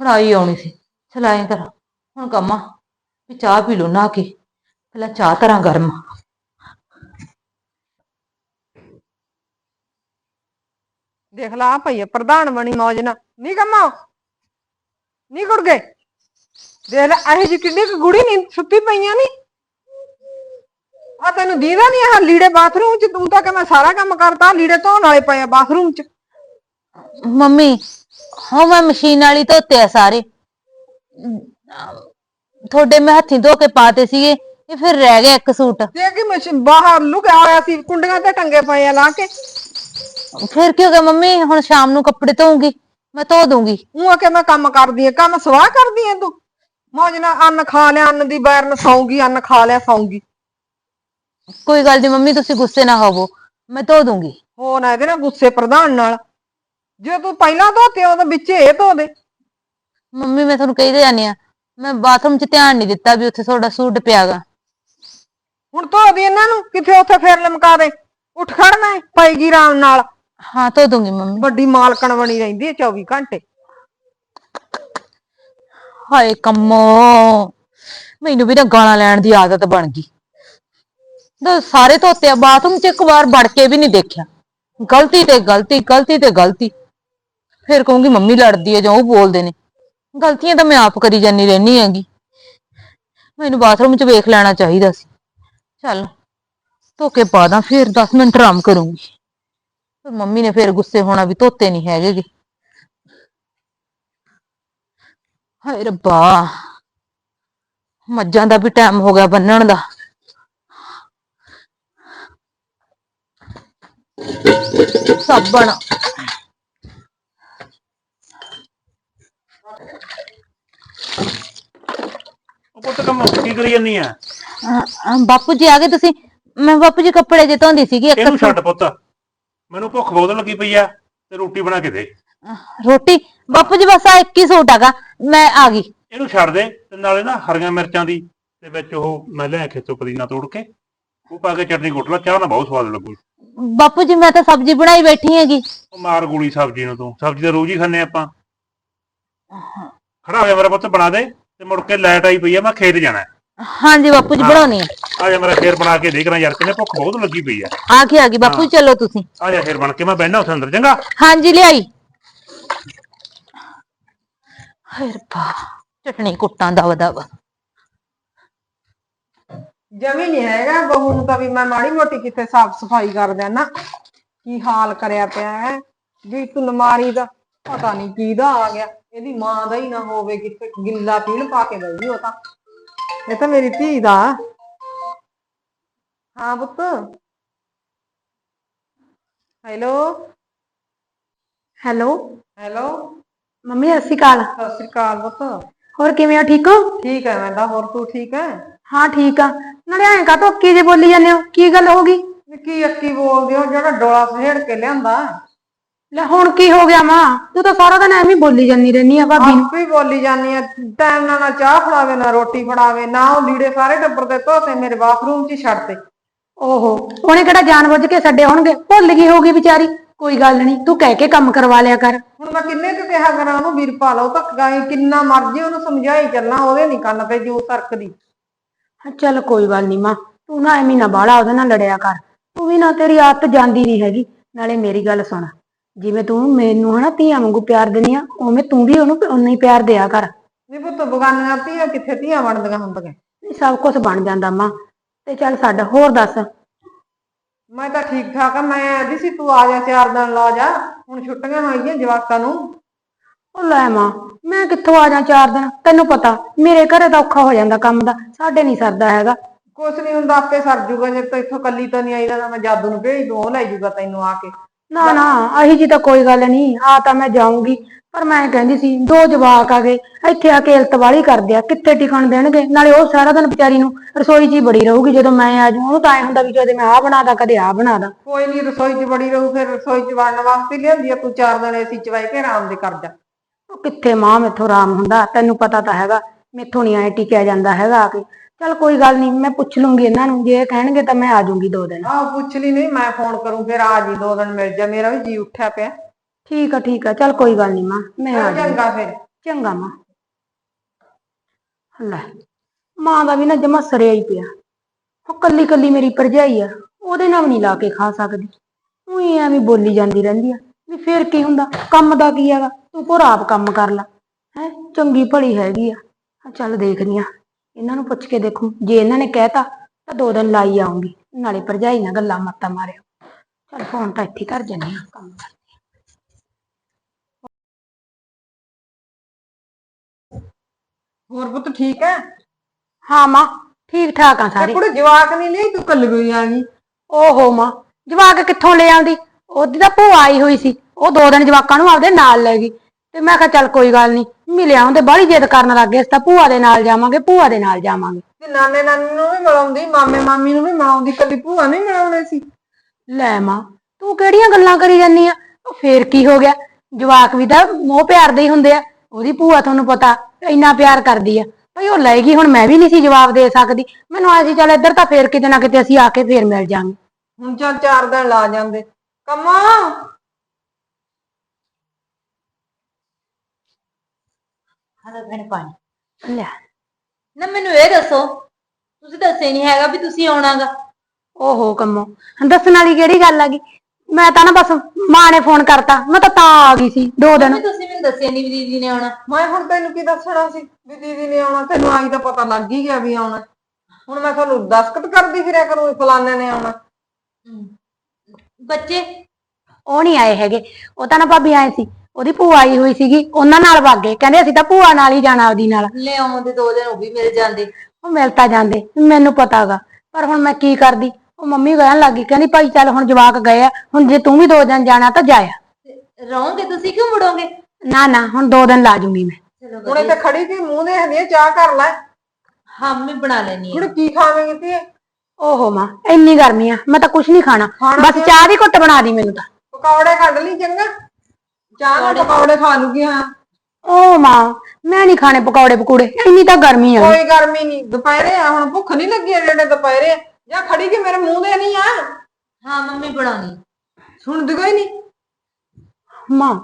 ਫੜਾਈ ਆਉਣੀ ਸੀ। ਚਲਾਏ ਕਰਾਂ। ਹੁਣ ਕੰਮਾ। ਵੀ ਚਾਹ ਪੀ ਲੋ ਨਾ ਕੇ। ਪਹਿਲਾਂ ਚਾਹ ਤਰਾਂ ਗਰਮ। ਦੇਖ ਲਾ ਭਈ ਪ੍ਰਧਾਨ ਬਣੀ ਮੌਜ ਨਾਲ। ਨਹੀਂ ਕੰਮਾ। ਨਹੀਂ ਗੁੜ ਗਏ। ਦੇਖ ਲੈ, ਇਹ ਜੀ ਕਿੰਨੀ ਕੁ ਗੁੜੀ ਨਹੀਂ ਸੁੱਤੀ ਪਈਆਂ ਨਹੀਂ ਆ ਤੈਨੂੰ ਦੀਦਾ ਨਹੀਂ ਆ ਲੀੜੇ ਬਾਥਰੂਮ ਚ? ਤੂੰ ਤਾਂ ਕਿ ਮੈਂ ਸਾਰਾ ਕੰਮ ਕਰਤਾ ਲੀੜੇ ਧੋਣ ਵਾਲੇ ਪਏ ਆ ਬਾਥਰੂਮ ਚ। ਮੰਮੀ ਹਾਂ ਮੈਂ ਮਸ਼ੀਨ ਵਾਲੀ ਧੋਤੇ ਆ ਸਾਰੇ। ਤੁਹਾਡੇ ਮੈਂ ਹੱਥੀਂ ਧੋ ਕੇ ਪਾਤੇ ਸੀਗੇ ਇਹ ਫਿਰ ਰਹਿ ਗਿਆ ਇੱਕ ਸੂਟ। ਤੇ ਕਿ ਮਸ਼ੀਨ ਬਾਹਰ ਲੁਕਿਆ ਹੋਇਆ ਸੀ ਕੁੰਡੀਆਂ ਤੇ ਟੰਗੇ ਪਏ ਆ ਲਾ ਕੇ। ਫਿਰ ਕੀ ਹੋ ਗਿਆ ਮੰਮੀ ਹੁਣ ਸ਼ਾਮ ਨੂੰ ਕੱਪੜੇ ਧੋਉਂਗੀ ਮੈਂ ਧੋ ਦੂੰਗੀ ਉਹ ਆ ਕੇ ਮੈਂ ਕੰਮ ਕਰਦੀ ਆ ਕੰਮ ਸਵਾਹ ਕਰਦੀ ਆ ਤੂੰ? ਮੌਜ ਨਾਲ ਅੰਨ ਖਾ ਲਿਆ ਅੰਨ ਦੀ ਬੈਰਨ ਸੌਂਗੀ ਅੰਨ ਖਾ ਲਿਆ ਸੌਂਗੀ। ਕੋਈ ਗੱਲ ਨਹੀਂ ਮੰਮੀ ਤੁਸੀਂ ਗੁੱਸੇ ਨਾ ਹੋਵੋ ਮੈਂ ਧੋ ਦੂੰਗੀ। ਹੋ ਨਾ ਇਹਦੇ ਨਾਲ ਗੁੱਸੇ ਪ੍ਰਧਾਨ ਨਾਲ। ਜੇ ਤੂੰ ਪਹਿਲਾਂ ਧੋਤੇ ਉਹਦੇ ਵਿੱਚ ਇਹ ਧੋ ਦੇ। ਮੰਮੀ ਮੈਂ ਤੁਹਾਨੂੰ ਕਹੀ ਜਾਂਦੀ ਆ ਮੈਂ ਬਾਥਰੂਮ 'ਚ ਧਿਆਨ ਨਹੀਂ ਦਿੱਤਾ ਵੀ ਉੱਥੇ ਤੁਹਾਡਾ ਸੂਟ ਪਿਆਗਾ। ਹੁਣ ਧੋ ਦੇ ਇਹਨਾਂ ਨੂੰ ਕਿੱਥੇ ਉੱਥੇ ਫੇਰ ਲਮਕਾ ਦੇ। ਉੱਠ ਖੜਨਾ ਪਏਗੀ ਆਰਾਮ ਨਾਲ। ਹਾਂ ਧੋ ਦੂੰਗੀ ਮੰਮੀ। ਵੱਡੀ ਮਾਲਕਣ ਬਣੀ ਰਹਿੰਦੀ ਹੈ 24 ਘੰਟੇ। ਹਾਏ ਕੰਮੋ ਮੈਨੂੰ ਵੀ ਨਾ ਗਾਲਾਂ ਲੈਣ ਦੀ ਆਦਤ ਬਣ ਗਈ। ਦੱਸ ਸਾਰੇ ਧੋਤੇ ਆ, ਬਾਥਰੂਮ 'ਚ ਇੱਕ ਵਾਰ ਵੜ ਕੇ ਵੀ ਨਹੀਂ ਦੇਖਿਆ। ਗਲਤੀ ਤੇ ਗਲਤੀ ਗਲਤੀ ਤੇ ਗਲਤੀ। ਫਿਰ ਕਹੂੰਗੀ, ਮੰਮੀ ਲੜਦੀ ਹੈ ਜਾਂ ਉਹ ਬੋਲਦੇ ਨੇ। ਗਲਤੀਆਂ ਤਾਂ ਮੈਂ ਆਪ ਕਰੀ ਜਾਨੀ ਰਹਿਣੀ ਹੈਗੀ। ਮੈਨੂੰ ਬਾਥਰੂਮ 'ਚ ਵੇਖ ਲੈਣਾ ਚਾਹੀਦਾ ਸੀ। ਚੱਲ ਧੋ ਕੇ ਪਾ ਦਾਂ, ਫਿਰ 10 ਮਿੰਟ ਆਰਾਮ ਕਰੂੰਗੀ। ਫਿਰ ਮੰਮੀ ਨੇ ਫਿਰ ਗੁੱਸੇ ਹੋਣਾ ਵੀ ਧੋਤੇ ਨਹੀਂ ਹੈਗੇ ਗੇ। ਹਾਏ ਰੱਬਾ, ਮੱਝਾਂ ਦਾ ਵੀ ਟਾਈਮ ਹੋ ਗਿਆ ਬੰਨਣ ਦਾ। ਸਾਬਣ। ਉਹ ਪੁੱਤ ਕੰਮ ਕੀ ਕਰੀ ਜਾਨੀ ਆ ਬਾਪੂ ਜੀ ਆ ਗਏ ਤੁਸੀਂ। ਮੈਂ ਬਾਪੂ ਜੀ ਕੱਪੜੇ ਜੇ ਧੋਂਦੀ ਸੀਗੀ ਇੱਕ ਇਹਨੂੰ ਛੱਡ ਪੁੱਤ। ਮੈਨੂੰ ਭੁੱਖ ਬਹੁਤ ਲੱਗੀ ਪਈ ਆ ਤੇ ਰੋਟੀ ਬਣਾ ਕੇ ਦੇ। ਰੋਟੀ? ਬਾਪੂ ਜੀ ਬਸ ਆ ਇੱਕ ਹੀ ਸੂਟ ਹੈਗਾ ਮੈਂ ਆ ਗਈ। ਇਹਨੂੰ ਛੱਡ ਦੇ ਤੇ ਨਾਲੇ ਨਾ ਹਰੀਆਂ ਮਿਰਚਾਂ ਦੀ ਤੇ ਵਿੱਚ ਉਹ ਮੈਂ ਲੈ ਖੇਤੋਂ ਪੁਦੀਨਾ ਤੋੜ ਕੇ ਉਹ ਪਾ ਕੇ ਚਟਨੀ ਕੁੱਟ ਲਾ ਚਾਹ ਨਾਲ ਬਹੁਤ ਸਵਾਦ ਲੱਗੂ। ਬਾਪੂ ਜੀ ਮੈਂ ਤਾਂ ਸਬਜ਼ੀ ਬਣਾਈ ਬੈਠੀ ਹੈਗੀ। ਉਹ ਮਾਰ ਗੋਲੀ ਸਬਜ਼ੀ ਨੂੰ ਤੂੰ ਸਬਜ਼ੀ ਤਾਂ ਰੋਜ਼ ਹੀ ਖਾਂਦੇ ਆਪਾਂ। ਖੜਾ ਹੋ ਜਾ ਮੇਰਾ ਪੁੱਤ ਬਣਾ ਦੇ ਤੇ ਮੁੜ ਕੇ ਲਾਈਟ ਆਈ ਪਈ ਆ ਮੈਂ ਖੇਤ ਜਾਣਾ। ਹਾਂਜੀ ਬਾਪੂ ਜੀ। ਬਣਾਉਣੀ ਆ। ਆ ਜਾ ਮੇਰਾ ਫੇਰ ਬਣਾ ਕੇ ਦੇਖ ਰਾਂ ਯਾਰ ਕਿਨੇ ਭੁੱਖ ਬਹੁਤ ਲੱਗੀ ਪਈ ਆ। ਆ ਗਈ ਆ ਗਈ ਬਾਪੂ ਜੀ ਚਲੋ ਤੁਸੀਂ। ਆ ਜਾ ਫੇਰ ਬਣ ਕੇ ਮੈਂ ਬਹਿਣਾ ਉੱਥੇ ਅੰਦਰ ਚੰਗਾ? ਹਾਂਜੀ ਲਿਆਈ। ਹਾਏ ਰੱਬਾ ਚਟਣੀ ਕੁੱਟਾਂ ਦਵਾ ਦਵਾ ਜਮੀ ਨਹੀਂ ਹੈਗਾ ਬਹੂ ਨੂੰ ਤਾਂ ਵੀ ਮੈਂ ਮਾੜੀ ਮੋਟੀ ਕਿਤੇ ਸਾਫ਼ ਸਫ਼ਾਈ ਕਰ ਦਿਆਂ ਨਾ ਕੀ ਹਾਲ ਕਰਿਆ ਪਿਆ ਹੈ? ਵੀ ਤੂੰ ਨਮਾਰੀ ਦਾ ਪਤਾ ਨਹੀਂ ਕਿਹਦਾ ਆ ਗਿਆ। ਇਹਦੀ ਮਾਂ ਦਾ ਹੀ ਨਾ ਹੋਵੇ ਕਿਤੇ ਗਿੱਲਾ ਪੀਣ ਪਾ ਕੇ ਦਊਗੀ ਉਹ ਤਾਂ। ਇਹ ਤਾਂ ਮੇਰੀ ਧੀ ਦਾ। ਹਾਂ ਪੁੱਤ। ਹੈਲੋ। ਹੈਲੋ। ਹੈਲੋ। ਮੰਮੀ ਸਤਿ ਸ਼੍ਰੀ ਅਕਾਲ। ਸਤਿ ਸ੍ਰੀ ਅਕਾਲ ਪੁੱਤ। ਹੋਰ ਕਿਵੇਂ ਹੋ ਠੀਕ ਹੋ? ਠੀਕ ਹੈ ਮੈਂ ਤਾਂ ਹੋਰ ਤੂੰ ਠੀਕ ਹੈ? ਹਾਂ ਠੀਕ ਆ। ਨਾਲੇ ਐਂ ਕਾ ਧੋਕੀ ਜੇ ਬੋਲੀ ਜਾਂਦੇ ਹੋ? ਕੀ ਗੱਲ ਹੋ ਗਈ? ਵੀ ਕੀ ਅੱਕੀ ਬੋਲਦੇ ਹੋ? ਜਿਹੜਾ ਡੋਲਾ ਸਹੇੜ ਕੇ ਲਿਆਂਦਾ। ਲੈ ਹੁਣ ਕੀ ਹੋ ਗਿਆ ਮਾਂ? ਤੂੰ ਤਾਂ ਸਾਰਾ ਦਿਨ ਐਵੇਂ ਹੀ ਬੋਲੀ ਜਾਂਦੀ ਰਹਿਨੀ ਆ ਭਾਬੀ ਨੂੰ। ਆਪੇ ਬੋਲੀ ਜਾਂਦੀ ਆ। ਟਾਈਮ ਨਾਲ ਨਾ ਚਾਹ ਫੜਾਵੇ ਨਾ ਰੋਟੀ ਫੜਾਵੇ ਨਾ ਉਹ ਲੀੜੇ ਸਾਰੇ ਟੱਬਰ ਦੇ ਧੋਤੇ ਮੇਰੇ ਬਾਥਰੂਮ 'ਚ ਹੀ ਛੱਡਤੇ। ਓਹੋ ਉਹਨੇ ਕਿਹੜਾ ਜਾਣਬੁੱਝ ਕੇ ਛੱਡੇ ਹੋਣਗੇ? ਭੁੱਲ ਗਈ ਹੋਗੀ ਵਿਚਾਰੀ। ਕੋਈ ਗੱਲ ਨਹੀਂ ਤੂੰ ਕਹਿ ਕੇ ਕੰਮ ਕਰਵਾ ਲਿਆ ਕਰ। ਹੁਣ ਮੈਂ ਕਿੰਨੇ ਕੁ ਕਿਹਾ ਕਰਾਂ ਉਹਨੂੰ ਵੀਰਪਾਲ ਉਹ ਤਾਂ ਗਾਈ ਕਿੰਨਾ ਮਰਜ਼ੀ ਉਹਨੂੰ ਸਮਝਾਈ ਚੱਲਣਾ ਉਹਦੇ ਨਹੀਂ ਕੰਨ ਤੇ ਜੂ ਸਰਕਦੀ। ਚੱਲ ਕੋਈ ਗੱਲ ਨਹੀਂ ਮਾਂ ਤੂੰ ਨਾ ਐਵੇਂ ਨਾ ਬਾਹਲਾ ਉਹਦੇ ਨਾਲ ਲੜਿਆ ਕਰ ਤੂੰ ਵੀ ਨਾ ਤੇਰੀ ਆਦਤ ਜਾਂਦੀ ਨਹੀਂ ਹੈਗੀ ਨਾਲੇ ਮੇਰੀ ਗੱਲ ਸੁਣ ਜਿਵੇਂ ਤੂੰ ਮੈਨੂੰ ਹਨਾ ਧੀਆਂ ਵਾਂਗੂ ਪਿਆਰ ਦਿੰਦੀ ਆ ਉਵੇਂ ਤੂੰ ਵੀ ਉਹਨੂੰ ਉਨਾ ਹੀ ਪਿਆਰ ਦਿਆ ਕਰ। ਨਹੀਂ ਪੁੱਤ ਬਗਾਨੀਆਂ ਧੀਆਂ ਕਿੱਥੇ ਧੀਆਂ ਬਣਦੀਆਂ ਹੁੰਦੀਆਂ? ਨਹੀਂ ਸਭ ਕੁਝ ਬਣ ਜਾਂਦਾ ਮਾਂ ਤੇ ਚੱਲ ਛੱਡ ਹੋਰ ਦੱਸ। ਮੈਂ ਤਾਂ ਠੀਕ ਠਾਕ ਆ ਮੈਂ ਆਦੀ ਸੀ ਤੂੰ ਆ ਜਾ ਚਾਰ ਦਿਨ ਲਾ ਜਾ ਹੁਣ ਛੁੱਟੀਆਂ ਹੋਈਆਂ ਜਵਾਕਾਂ ਨੂੰ। ਉਹ ਲੈ ਮਾਂ ਮੈਂ ਕਿੱਥੋਂ ਆ ਜਾ ਚਾਰ ਦਿਨ? ਤੈਨੂੰ ਪਤਾ ਮੇਰੇ ਘਰੇ ਤਾਂ ਔਖਾ ਹੋ ਜਾਂਦਾ ਕੰਮ ਦਾ ਸਾਡੇ ਨਹੀਂ ਸਰਦਾ ਹੈਗਾ। ਕੁਛ ਨਹੀਂ ਹੁੰਦਾ ਆਪੇ ਸਰ ਜੂਗਾ ਜੇ ਤੂੰ ਇੱਥੋਂ ਕੱਲੀ ਤਾਂ ਨਹੀਂ ਆਈ ਤਾਂ ਮੈਂ ਜਾਦੂ ਨੂੰ ਭੇਜ ਦੂੰ ਉਹ ਲੈ ਜੂਗਾ ਤੈਨੂੰ ਆ ਕੇ। ਨਾ ਨਾ ਅਹੀ ਜੀ ਤਾਂ ਕੋਈ ਗੱਲ ਨਹੀਂ ਆ ਤਾਂ ਮੈਂ ਜਾਊਂਗੀ ਪਰ ਮੈਂ ਕਹਿੰਦੀ ਸੀ ਦੋ ਜਵਾਕ ਆ ਗਏ ਇੱਥੇ ਆ ਕੇ ਇਲਤ ਵਾਲੀ ਕਰਦੇ ਆ ਕਿੱਥੇ ਟਿਕਣ ਦੇਣਗੇ? ਨਾਲੇ ਉਹ ਸਾਰਾ ਦਿਨ ਵਿਚਾਰੀ ਨੂੰ ਰਸੋਈ 'ਚ ਹੀ ਬੜੀ ਰਹੂਗੀ ਜਦੋਂ ਮੈਂ ਆ ਜਾਊਂ ਉਹਨੂੰ ਤਾਂ ਐ ਹੁੰਦਾ ਵੀ ਕਦੇ ਮੈਂ ਆ ਬਣਾਦਾ ਕਦੇ ਆ ਬਣਾਦਾ। ਕੋਈ ਨਹੀਂ ਰਸੋਈ 'ਚ ਬੜੀ ਰਹੂ ਫਿਰ ਰਸੋਈ 'ਚ ਵੜਨ ਵਾਸਤੇ ਲਿਆਂਦੀ ਆ ਤੂੰ ਚਾਰ ਦਿਨ ਏਸੀ 'ਚ ਬਹਿ ਕੇ ਆਰਾਮ ਦੇ ਕਰ ਜਾ ਉਹ ਕਿੱਥੇ ਮਾਂ ਮੈਥੋਂ ਆਰਾਮ ਹੁੰਦਾ? ਤੈਨੂੰ ਪਤਾ ਤਾਂ ਹੈਗਾ ਮੈਥੋਂ ਨਹੀਂ ਐ ਟਿਕਿਆ ਜਾਂਦਾ ਹੈਗਾ ਆ ਕੇ। ਚੱਲ ਕੋਈ ਗੱਲ ਨਹੀਂ ਮੈਂ ਪੁੱਛ ਲੂੰਗੀ ਇਹਨਾਂ ਨੂੰ ਜੇ ਇਹ ਕਹਿਣਗੇ ਤਾਂ ਮੈਂ ਆ ਜਾਊਂਗੀ ਦੋ ਦਿਨ। ਆਹ ਪੁੱਛ ਲਈ ਨਹੀਂ ਮੈਂ ਫੋਨ ਕਰੂੰ ਫਿਰ ਆ ਜੀ ਦੋ ਦਿਨ ਮਿਲ ਜਾ ਮੇਰਾ ਵੀ ਜੀ ਉੱਠਿਆ ਪਿਆ। ਠੀਕ ਆ ਠੀਕ ਆ ਚੱਲ ਕੋਈ ਗੱਲ ਨਹੀਂ ਮਾਂ ਮੈਂ ਆ ਜਾਊਂਗੀ। ਚੰਗਾ ਫਿਰ। ਚੰਗਾ ਮਾਂ। ਲੈ ਮਾਂ ਦਾ ਵੀ ਨਾ ਜਮਾ ਸਰਿਆ ਹੀ ਪਿਆ। ਉਹ ਕੱਲੀ ਕੱਲੀ ਮੇਰੀ ਭਰਜਾਈ ਆ ਉਹਦੇ ਨਾਲ ਵੀ ਨਹੀਂ ਲਾ ਕੇ ਖਾ ਸਕਦੀ। ਉਹੀ ਐਵੇਂ ਬੋਲੀ ਜਾਂਦੀ ਰਹਿੰਦੀ ਆ ਵੀ ਫੇਰ ਕੀ ਹੁੰਦਾ? ਕੰਮ ਦਾ ਕੀ ਹੈਗਾ? ਤੂੰ ਕੋਰ ਆਪ ਕੰਮ ਕਰ ਲੈ ਹੈ? ਚੰਗੀ ਭਲੀ ਹੈਗੀ ਆ। ਆ ਚੱਲ ਦੇਖਦੀ ਆ। ਇਹਨਾਂ ਨੂੰ ਪੁੱਛ ਕੇ ਦੇਖੂ। ਜੇ ਇਹਨਾਂ ਨੇ ਕਹਿਤਾ ਤਾਂ ਦੋ ਦਿਨ ਲਾਈ ਆਉਂਗੀ। ਨਾਲੇ ਭਰਜਾਈ ਨਾਲ ਗੱਲਾਂ ਮੱਤਾਂ ਮਾਰਿਓ। ਚੱਲ ਫੋਨ ਤਾਂ ਇੱਥੇ ਕਰ ਜੰਨੀ ਆ ਕੰਮ ਕਰ ਹੋਰ ਪੁੱਤ ਠੀਕ ਹੈ ਹਾਂ ਮਾਂ ਠੀਕ ਠਾਕ ਆ ਸਾਰੇ। ਕੁੜੇ ਜਵਾਕ ਨਹੀਂ ਲਈ ਤੂੰ ਕੱਲੀ ਗਈ ਆ ਗਈ। ਓਹੋ ਮਾਂ ਜਵਾਕ ਕਿੱਥੋਂ ਲੈ ਆਉਂਦੀ? ਉਹਦੀ ਤਾਂ ਭੂਆ ਆਈ ਹੋਈ ਸੀ। ਉਹ ਦੋ ਦਿਨ ਜਵਾਕਾਂ ਨੂੰ ਆਪਦੇ ਨਾਲ ਲੈ ਗਈ। ਤੇ ਮੈਂ ਕਿਹਾ ਚੱਲ ਕੋਈ ਗੱਲ ਨਹੀਂ ਮਿਲਿਆ ਹੁੰਦੇ ਬਾਹਲੀ ਜਿੱਦ ਕਰਨ ਲੱਗ ਗਏ ਅਸੀਂ ਤਾਂ ਭੂਆ ਦੇ ਨਾਲ ਜਾਵਾਂਗੇ ਭੂਆ ਦੇ ਨਾਲ ਜਾਵਾਂਗੇ। ਤੇ ਨਾਨੇ ਨਾਨੀ ਨੂੰ ਵੀ ਮਿਲਾਉਂਦੀ ਮਾਮੇ ਮਾਮੀ ਨੂੰ ਵੀ ਮਿਲਾਉਂਦੀ ਕੱਲੀ ਭੂਆ ਨਹੀਂ ਮਿਲਾਉਣੇ ਸੀ। ਲੈ ਮਾਂ ਤੂੰ ਕਿਹੜੀਆਂ ਗੱਲਾਂ ਕਰੀ ਜਾਂਦੀ ਆ? ਉਹ ਫੇਰ ਕੀ ਹੋ ਗਿਆ? ਜਵਾਕ ਵੀ ਤਾਂ ਮੋਹ ਪਿਆਰ ਦੇ ਹੀ ਹੁੰਦੇ ਆ ਉਹਦੀ ਭੂਆ ਤੁਹਾਨੂੰ ਪਤਾ ਇੰਨਾ ਪਿਆਰ ਕਰਦੀ ਆ। ਭਈ ਉਹ ਲੈ ਗਈ ਹੁਣ ਮੈਂ ਵੀ ਨਹੀਂ ਸੀ ਜਵਾਬ ਦੇ ਸਕਦੀ। ਮੈਨੂੰ ਆਇਆ ਸੀ ਚੱਲ ਇੱਧਰ ਤਾਂ ਫੇਰ ਕਿਤੇ ਨਾ ਕਿਤੇ ਅਸੀਂ ਆ ਕੇ ਫੇਰ ਮਿਲ ਜਾਾਂਗੇ। ਹੁਣ ਚੱਲ ਚਾਰ ਦਿਨ ਲਾ ਜਾਂਦੇ। ਕੰਮਾ ਹਲੋ ਭੈਣ ਪਾਣੀ ਲੈ। ਨਾ ਮੈਨੂੰ ਇਹ ਦੱਸੋ ਤੁਸੀਂ ਦੱਸੇ ਨਹੀਂ ਹੈਗਾ ਵੀ ਤੁਸੀਂ ਆਉਣਾਗਾ। ਓਹੋ ਕੰਮੋ ਦੱਸਣ ਵਾਲੀ ਕਿਹੜੀ ਗੱਲ ਆ ਗਈ? ਮੈਂ ਤਾਂ ਨਾ ਬਸ ਮਾਂ ਨੇ ਫੋਨ ਕਰਤਾ ਮੈਂ ਤਾਂ ਤਾਂ ਆ ਗਈ ਸੀ ਦੋ ਦਿਨ। ਤੁਸੀਂ ਮੈਨੂੰ ਦੱਸਿਆ ਨਹੀਂ ਵੀ ਦੀਦੀ ਨੇ ਆਉਣਾ। ਮੈਂ ਹੁਣ ਤੈਨੂੰ ਕੀ ਦੱਸਣਾ ਸੀ ਵੀ ਦੀਦੀ ਨੇ ਆਉਣਾ ਤੈਨੂੰ ਆਈ ਦਾ ਪਤਾ ਲੱਗ ਹੀ ਗਿਆ ਵੀ ਆਉਣਾ। ਹੁਣ ਮੈਂ ਤੁਹਾਨੂੰ ਦਸਕਤ ਕਰਦੀ ਫਿਰਿਆ ਕਰੂੰ ਵੀ ਫਲਾਣੇ ਨੇ ਆਉਣਾ। ਬੱਚੇ ਉਹ ਨਹੀਂ ਆਏ ਹੈਗੇ ਉਹ ਤਾਂ ਨਾ ਭਾਬੀ ਆਏ ਸੀ। ਉਹਦੀ ਭੂਆ ਆਈ ਹੋਈ ਸੀਗੀ ਉਹਨਾਂ ਨਾਲ ਵਗ ਗਏ। ਕਹਿੰਦੇ ਅਸੀਂ ਤਾਂ ਭੂਆ ਨਾਲ ਹੀ ਜਾਣਾ ਉਹਦੀ ਨਾਲ। ਲੈ ਆਉਂਦੇ ਦੋ ਦਿਨ ਉਹ ਵੀ ਮਿਲ ਜਾਂਦੇ। ਉਹ ਮਿਲ ਤਾਂ ਜਾਂਦੇ ਮੈਨੂੰ ਪਤਾਗਾ ਪਰ ਹੁਣ ਮੈਂ ਕੀ ਕਰਦੀ ਉਹ ਮੰਮੀ ਕਹਿਣ ਲੱਗੀ ਕਹਿੰਦੀ ਭਾਈ ਚੱਲ ਹੁਣ ਜਵਾਕ ਗਏ ਆ ਹੁਣ ਜੇ ਤੂੰ ਵੀ ਦੋ ਦਿਨ ਜਾਣਾ ਤਾਂ ਜਾਇਆ ਰਹੋਗੇ ਤੁਸੀਂ ਕਿਉਂ ਮੁੜੋਗੇ? ਨਾ ਨਾ ਹੁਣ ਦੋ ਦਿਨ ਲਾ ਜੂੰਗੀ ਮੈਂ। ਹੁਣ ਇੱਥੇ ਖੜੀ ਕੀ ਮੂੰਹ ਦੇ ਹੰਦੀ ਚਾਹ ਕਰ ਲੈ। ਹਾਂ ਮੈਂ ਬਣਾ ਲੈਣੀ ਹੁਣ ਕੀ ਖਾਵੇਂਗੀ ਤੀ ਓਹੋ ਮਾਂ ਇੰਨੀ ਗਰਮੀ ਆ ਮੈਂ ਤਾਂ ਕੁਝ ਨਹੀਂ ਖਾਣਾ। ਖਾਣਾ ਬਸ ਚਾਹ ਦੀ ਘੁੱਟ ਬਣਾ ਦੀ ਮੈਨੂੰ ਤਾਂ। ਪਕੌੜੇ ਕੱਢ ਲਈ ਚੰਗਾ। ਚਾਹ ਨਾਲ ਪਕੌੜੇ ਖਾ ਲੂਗੀ ਹਾਂ। ਓ ਮਾਂ ਮੈਂ ਨਹੀਂ ਖਾਣੇ ਪਕੌੜੇ ਪਕੂੜੇ ਇੰਨੀ ਤਾਂ ਗਰਮੀ ਆ। ਕੋਈ ਗਰਮੀ ਨਹੀਂ ਦੁਪਹਿਰੇ ਆ ਹੁਣ ਭੁੱਖ ਨਹੀਂ ਲੱਗੀ ਜਿਹੜੇ ਦੁਪਹਿਰੇ। ਜਾਂ ਖੜੀ ਕਿ ਮੇਰੇ ਮੂੰਹ ਦੇ ਨਹੀਂ ਆ? ਹਾਂ ਮੰਮੀ ਬਣਾਉਣੀ। ਸੁਣਦੀ ਕੋਈ ਨਹੀਂ? ਮਾਂ